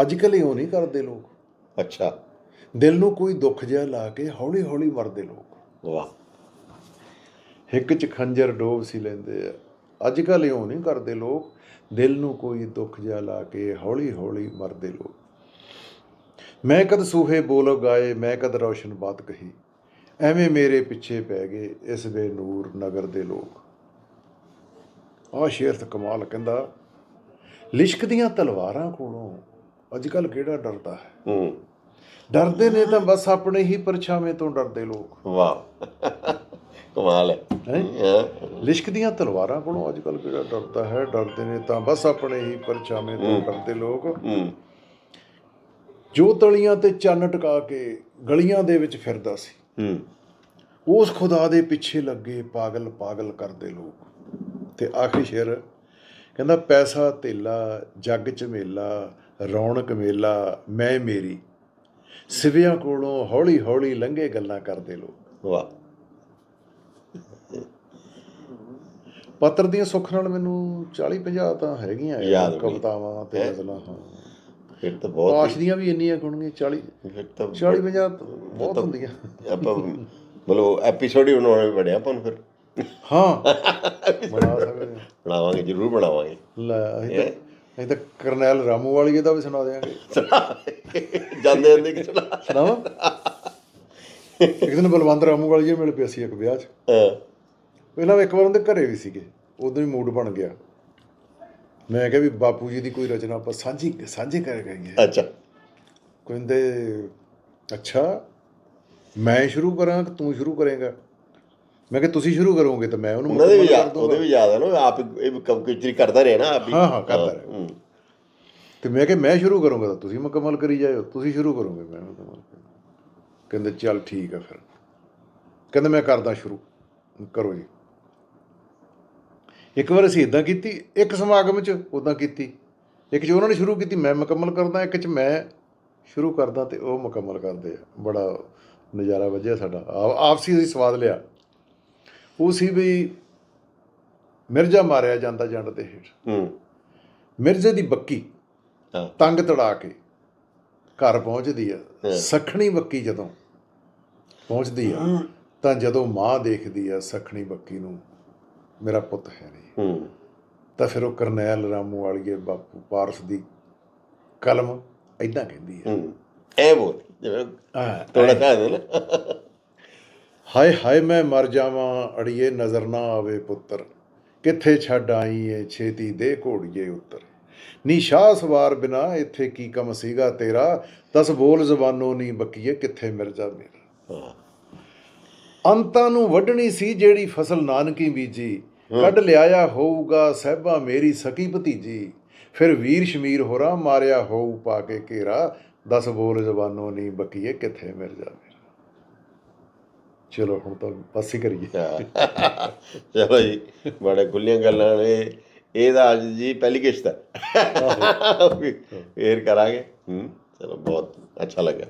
Speaker 1: ਅੱਜ ਕੱਲ੍ਹ ਇਉਂ ਨਹੀਂ ਕਰਦੇ ਲੋਕ।
Speaker 2: ਅੱਛਾ।
Speaker 1: ਦਿਲ ਨੂੰ ਕੋਈ ਦੁੱਖ ਜਿਹਾ ਲਾ ਕੇ ਹੌਲੀ ਹੌਲੀ ਮਰਦੇ ਲੋਕ।
Speaker 2: ਵਾਹ।
Speaker 1: ਹਿੱਕ ਚ ਖੰਜਰ ਡੋਬ ਸੀ ਲੈਂਦੇ ਆ। ਅੱਜ ਕੱਲ੍ਹ ਇਉਂ ਨਹੀਂ ਕਰਦੇ ਲੋਕ। ਦਿਲ ਨੂੰ ਕੋਈ ਦੁੱਖ ਜਿਹਾ ਲਾ ਕੇ ਹੌਲੀ ਹੌਲੀ ਮਰਦੇ ਲੋਕ। ਮੈਂ ਕਦ ਸੂਹੇ ਬੋਲ ਗਾਏ ਮੈਂ ਕਦ ਰੌਸ਼ਨ ਬਾਤ ਕਹੀ। ਐਵੇਂ ਮੇਰੇ ਪਿੱਛੇ ਪੈ ਗਏ ਇਸ ਬੇਨੂਰ ਨਗਰ ਦੇ ਲੋਕ। ਆਹ ਸ਼ੇਰ ਤਾਂ ਕਮਾਲ ਕਹਿੰਦਾ। ਲਿਸ਼ਕ ਦੀਆਂ ਤਲਵਾਰਾਂ ਕੋਲੋਂ ਅੱਜ ਕੱਲ੍ਹ ਕਿਹੜਾ ਡਰਦਾ ਹੈ?
Speaker 2: ਹੂੰ।
Speaker 1: ਡਰਦੇ ਨੇ ਤਾਂ ਬਸ ਆਪਣੇ ਹੀ ਪਰਛਾਵੇਂ ਤੋਂ ਡਰਦੇ ਲੋਕ।
Speaker 2: ਵਾਹ। ਕਮਾਲ ਹੈ।
Speaker 1: ਹੈਂ?
Speaker 2: ਹਾਂ।
Speaker 1: ਲਿਸ਼ਕ ਦੀਆਂ ਤਲਵਾਰਾਂ ਕੋਲੋਂ ਅੱਜ ਕੱਲ੍ਹ ਕਿਹੜਾ ਡਰਦਾ ਹੈ ਡਰਦੇ ਨੇ ਤਾਂ ਬਸ ਆਪਣੇ ਹੀ ਪਰਛਾਵੇਂ ਤੋਂ ਡਰਦੇ ਲੋਕ। ਜੋ ਤਲੀਆਂ ਤੇ ਚੰਨ ਟਿਕਾ ਕੇ ਗਲੀਆਂ ਦੇ ਵਿੱਚ ਫਿਰਦਾ ਸੀ ਉਸ ਖੁਦਾ ਦੇ ਪਿੱਛੇ ਲੱਗੇ ਪਾਗਲ ਪਾਗਲ ਕਰਦੇ ਲੋਕ। ਤੇ ਆਖਰੀ ਸ਼ੇਰ ਕਹਿੰਦਾ ਪੈਸਾ ਧੇਲਾ ਜੱਗ ਝਮੇਲਾ ਰੌਣਕ ਮੇਲਾ ਮੈਂ ਮੇਰੀ। ਸਿਵਿਆਂ ਕੋਲੋਂ ਹੌਲੀ ਹੌਲੀ ਲੰਘੇ ਗੱਲਾਂ ਕਰਦੇ ਲੋਕ
Speaker 2: ਵਾਹ
Speaker 1: ਪੱਤਰ ਦੀਆਂ ਸੁੱਖ ਨਾਲ ਮੈਨੂੰ 40 50 ਤਾਂ ਹੈਗੀਆਂ। ਕਵਿਤਾਵਾਂ ਤੇ? ਗਜ਼ਲਾਂ ਹਾਂ
Speaker 2: ਫਿਰ ਤਾਂ ਬਹੁਤ
Speaker 1: ਪਾਸ਼ ਦੀਆਂ ਵੀ ਇੰਨੀਆਂ ਗੁਣਗੀਆਂ 40
Speaker 2: ਫਿਰ ਤਾਂ
Speaker 1: 40 50 ਬਹੁਤ ਹੁੰਦੀਆਂ
Speaker 2: ਆਪਾਂ ਮਤਲਬ ਐਪੀਸੋਡ ਹੀ ਬਣਾਉਣੇ ਬੜਿਆ ਆਪਾਂ ਨੂੰ ਫਿਰ
Speaker 1: ਹਾਂ ਬਣਾ ਸਕਦੇ ਹਾਂ।
Speaker 2: ਬਣਾਵਾਂਗੇ ਜ਼ਰੂਰ ਬਣਾਵਾਂਗੇ
Speaker 1: ਲੈ ਅਸੀਂ ਤਾਂ ਕਰਨੈਲ ਰਾਮੂ ਵਾਲੀਏ ਦਾ ਵੀ ਸੁਣਾ ਦੇਾਂਗੇ
Speaker 2: ਜਾਂਦੇ ਜਾਂਦੇ ਕਿ
Speaker 1: ਸੁਣਾਵਾਂ? ਇੱਕ ਦਿਨ ਬਲਵੰਤ ਰਾਮੂ ਵਾਲੀ ਜੀ ਮਿਲ ਪਿਆ ਸੀ ਇੱਕ ਵਿਆਹ 'ਚ।
Speaker 2: ਹਾਂ।
Speaker 1: ਪਹਿਲਾਂ ਇੱਕ ਵਾਰ ਉਹਦੇ ਘਰੇ ਵੀ ਸੀਗੇ। ਉਦੋਂ ਹੀ ਮੂਡ ਬਣ ਗਿਆ। ਮੈਂ ਕਿਹਾ ਵੀ ਬਾਪੂ ਜੀ ਦੀ ਕੋਈ ਰਚਨਾ ਆਪਾਂ ਸਾਂਝੀ ਸਾਂਝੀ ਕਰ ਗਈਏ
Speaker 2: ਅੱਛਾ।
Speaker 1: ਕਹਿੰਦੇ ਅੱਛਾ ਮੈਂ ਸ਼ੁਰੂ ਕਰਾਂ ਕਿ ਤੂੰ ਸ਼ੁਰੂ ਕਰੇਗਾ? ਮੈਂ ਕਿਹਾ ਤੁਸੀਂ ਸ਼ੁਰੂ ਕਰੋਗੇ ਤਾਂ ਮੈਂ ਉਹਨੂੰ
Speaker 2: ਉਹਨਾਂ ਦੇ ਵੀ
Speaker 1: ਮੁਕੰਮਲ ਕਰ
Speaker 2: ਯਾਦ। ਉਹਦੇ ਵੀ ਯਾਦ ਹੈ ਨਾ ਆਪ ਇਹ ਕਚਰੀ ਕਰਦਾ ਰਿਹਾ ਨਾ ਆਪ ਹੀ
Speaker 1: ਹਾਂ, ਹਾਂ, ਕਰਦਾ ਰਿਹਾ। ਤੇ ਮੈਂ ਕਿਹਾ ਮੈਂ ਸ਼ੁਰੂ ਕਰੂੰਗਾ ਤਾਂ ਤੁਸੀਂ ਮੁਕੰਮਲ ਕਰੀ ਜਾਇਓ ਤੁਸੀਂ ਸ਼ੁਰੂ ਕਰੋਗੇ ਮੈਂ ਮੁਕੰਮਲ। ਕਹਿੰਦੇ ਚੱਲ ਠੀਕ ਆ ਫਿਰ। ਕਹਿੰਦੇ ਮੈਂ ਕਰਦਾ ਸ਼ੁਰੂ ਕਰੋ ਜੀ। ਇੱਕ ਵਾਰ ਅਸੀਂ ਇਦਾਂ ਕੀਤੀ ਇੱਕ ਸਮਾਗਮ 'ਚ ਉਦਾਂ ਕੀਤੀ। ਇੱਕ 'ਚ ਉਹਨਾਂ ਨੇ ਸ਼ੁਰੂ ਕੀਤੀ ਮੈਂ ਮੁਕੰਮਲ ਕਰਦਾ ਇੱਕ 'ਚ ਮੈਂ ਸ਼ੁਰੂ ਕਰਦਾ ਤੇ ਉਹ ਮੁਕੰਮਲ ਕਰਦੇ ਆ। ਬੜਾ ਨਜ਼ਾਰਾ ਵੱਜਿਆ ਸਾਡਾ। ਆਪਸੀ ਅਸੀਂ ਸਵਾਦ ਲਿਆ। ਉਹ ਸੀ ਵੀ ਮਿਰਜ਼ਾ ਮਾਰਿਆ ਜਾਂਦਾ ਜੰਡ ਦੇ ਹੇਠ।
Speaker 2: ਹੂੰ।
Speaker 1: ਮਿਰਜ਼ੇ ਦੀ ਬੱਕੀ
Speaker 2: ਹਾਂ।
Speaker 1: ਤੰਗ ਤੜਾ ਕੇ ਘਰ ਪਹੁੰਚਦੀ ਆ। ਸਖਣੀ ਬੱਕੀ ਜਦੋਂ ਪਹੁੰਚਦੀ ਆ ਤਾਂ ਜਦੋਂ ਮਾਂ ਦੇਖਦੀ ਆ ਸਖਣੀ ਬੱਕੀ ਨੂੰ ਮੇਰਾ ਪੁੱਤ ਹੈ ਨਹੀਂ।
Speaker 2: ਹੂੰ।
Speaker 1: ਤਾਂ ਫਿਰ ਉਹ ਕਰਨੈਲ ਰਾਮੂ ਵਾਲੀਏ ਬਾਪੂ ਪਾਰਸ ਦੀ ਕਲਮ ਐਦਾਂ ਕਹਿੰਦੀ ਆ।
Speaker 2: ਹੂੰ। ਐ ਬੋਲ। ਜਿਵੇਂ
Speaker 1: ਹਾਂ,
Speaker 2: ਥੋੜਾ ਕਹਿ ਦੇ ਨਾ।
Speaker 1: ਹਾਏ ਹਾਏ ਮੈਂ ਮਰ ਜਾਵਾਂ ਅੜੀਏ ਨਜ਼ਰ ਨਾ ਆਵੇ ਪੁੱਤਰ। ਕਿੱਥੇ ਛੱਡ ਆਈ ਏ ਛੇਤੀ ਦੇ ਘੋੜੀਏ ਉੱਤਰ। ਨੀ ਸ਼ਾਹ ਸਵਾਰ ਬਿਨਾ ਇੱਥੇ ਕੀ ਕੰਮ ਸੀਗਾ ਤੇਰਾ? ਦਸ ਬੋਲ ਜ਼ਬਾਨੋਂ ਨਹੀਂ ਬਕੀਏ ਕਿੱਥੇ ਮਿਰਜ਼ਾ ਮੇਰਾ।
Speaker 2: ਹਾਂ।
Speaker 1: ਅੰਤਾਂ ਨੂੰ ਵੱਢਣੀ ਸੀ ਜਿਹੜੀ ਫਸਲ ਨਾਨਕੀ ਬੀਜੀ। ਕੱਢ ਲਿਆਇਆ ਹੋਊਗਾ ਸਹਿਬਾ ਮੇਰੀ ਸਕੀ ਭਤੀਜੀ। ਫਿਰ ਵੀਰ ਸ਼ਮੀਰ ਹੋਰਾ ਮਾਰਿਆ ਹੋਊ ਪਾ ਕੇ ਘੇਰਾ। ਦਸ ਬੋਲ ਜ਼ਬਾਨੋਂ ਨਹੀਂ ਬਕੀਏ ਕਿੱਥੇ ਮਿਰਜ਼ਾ ਮੇਰਾ। ਚਲੋ ਹੁਣ ਤਾਂ ਬਸ ਹੀ ਕਰੀਏ।
Speaker 2: ਚਲੋ ਜੀ ਬੜੇ ਖੁੱਲੀਆਂ ਗੱਲਾਂ ਨੇ। ਇਹਦਾ ਅੱਜ ਜੀ ਪਹਿਲੀ ਕਿਸ਼ਤ ਹੈ। ਫੇਰ ਕਰਾਂਗੇ। ਹੂੰ ਚਲੋ ਬਹੁਤ ਅੱਛਾ ਲੱਗਾ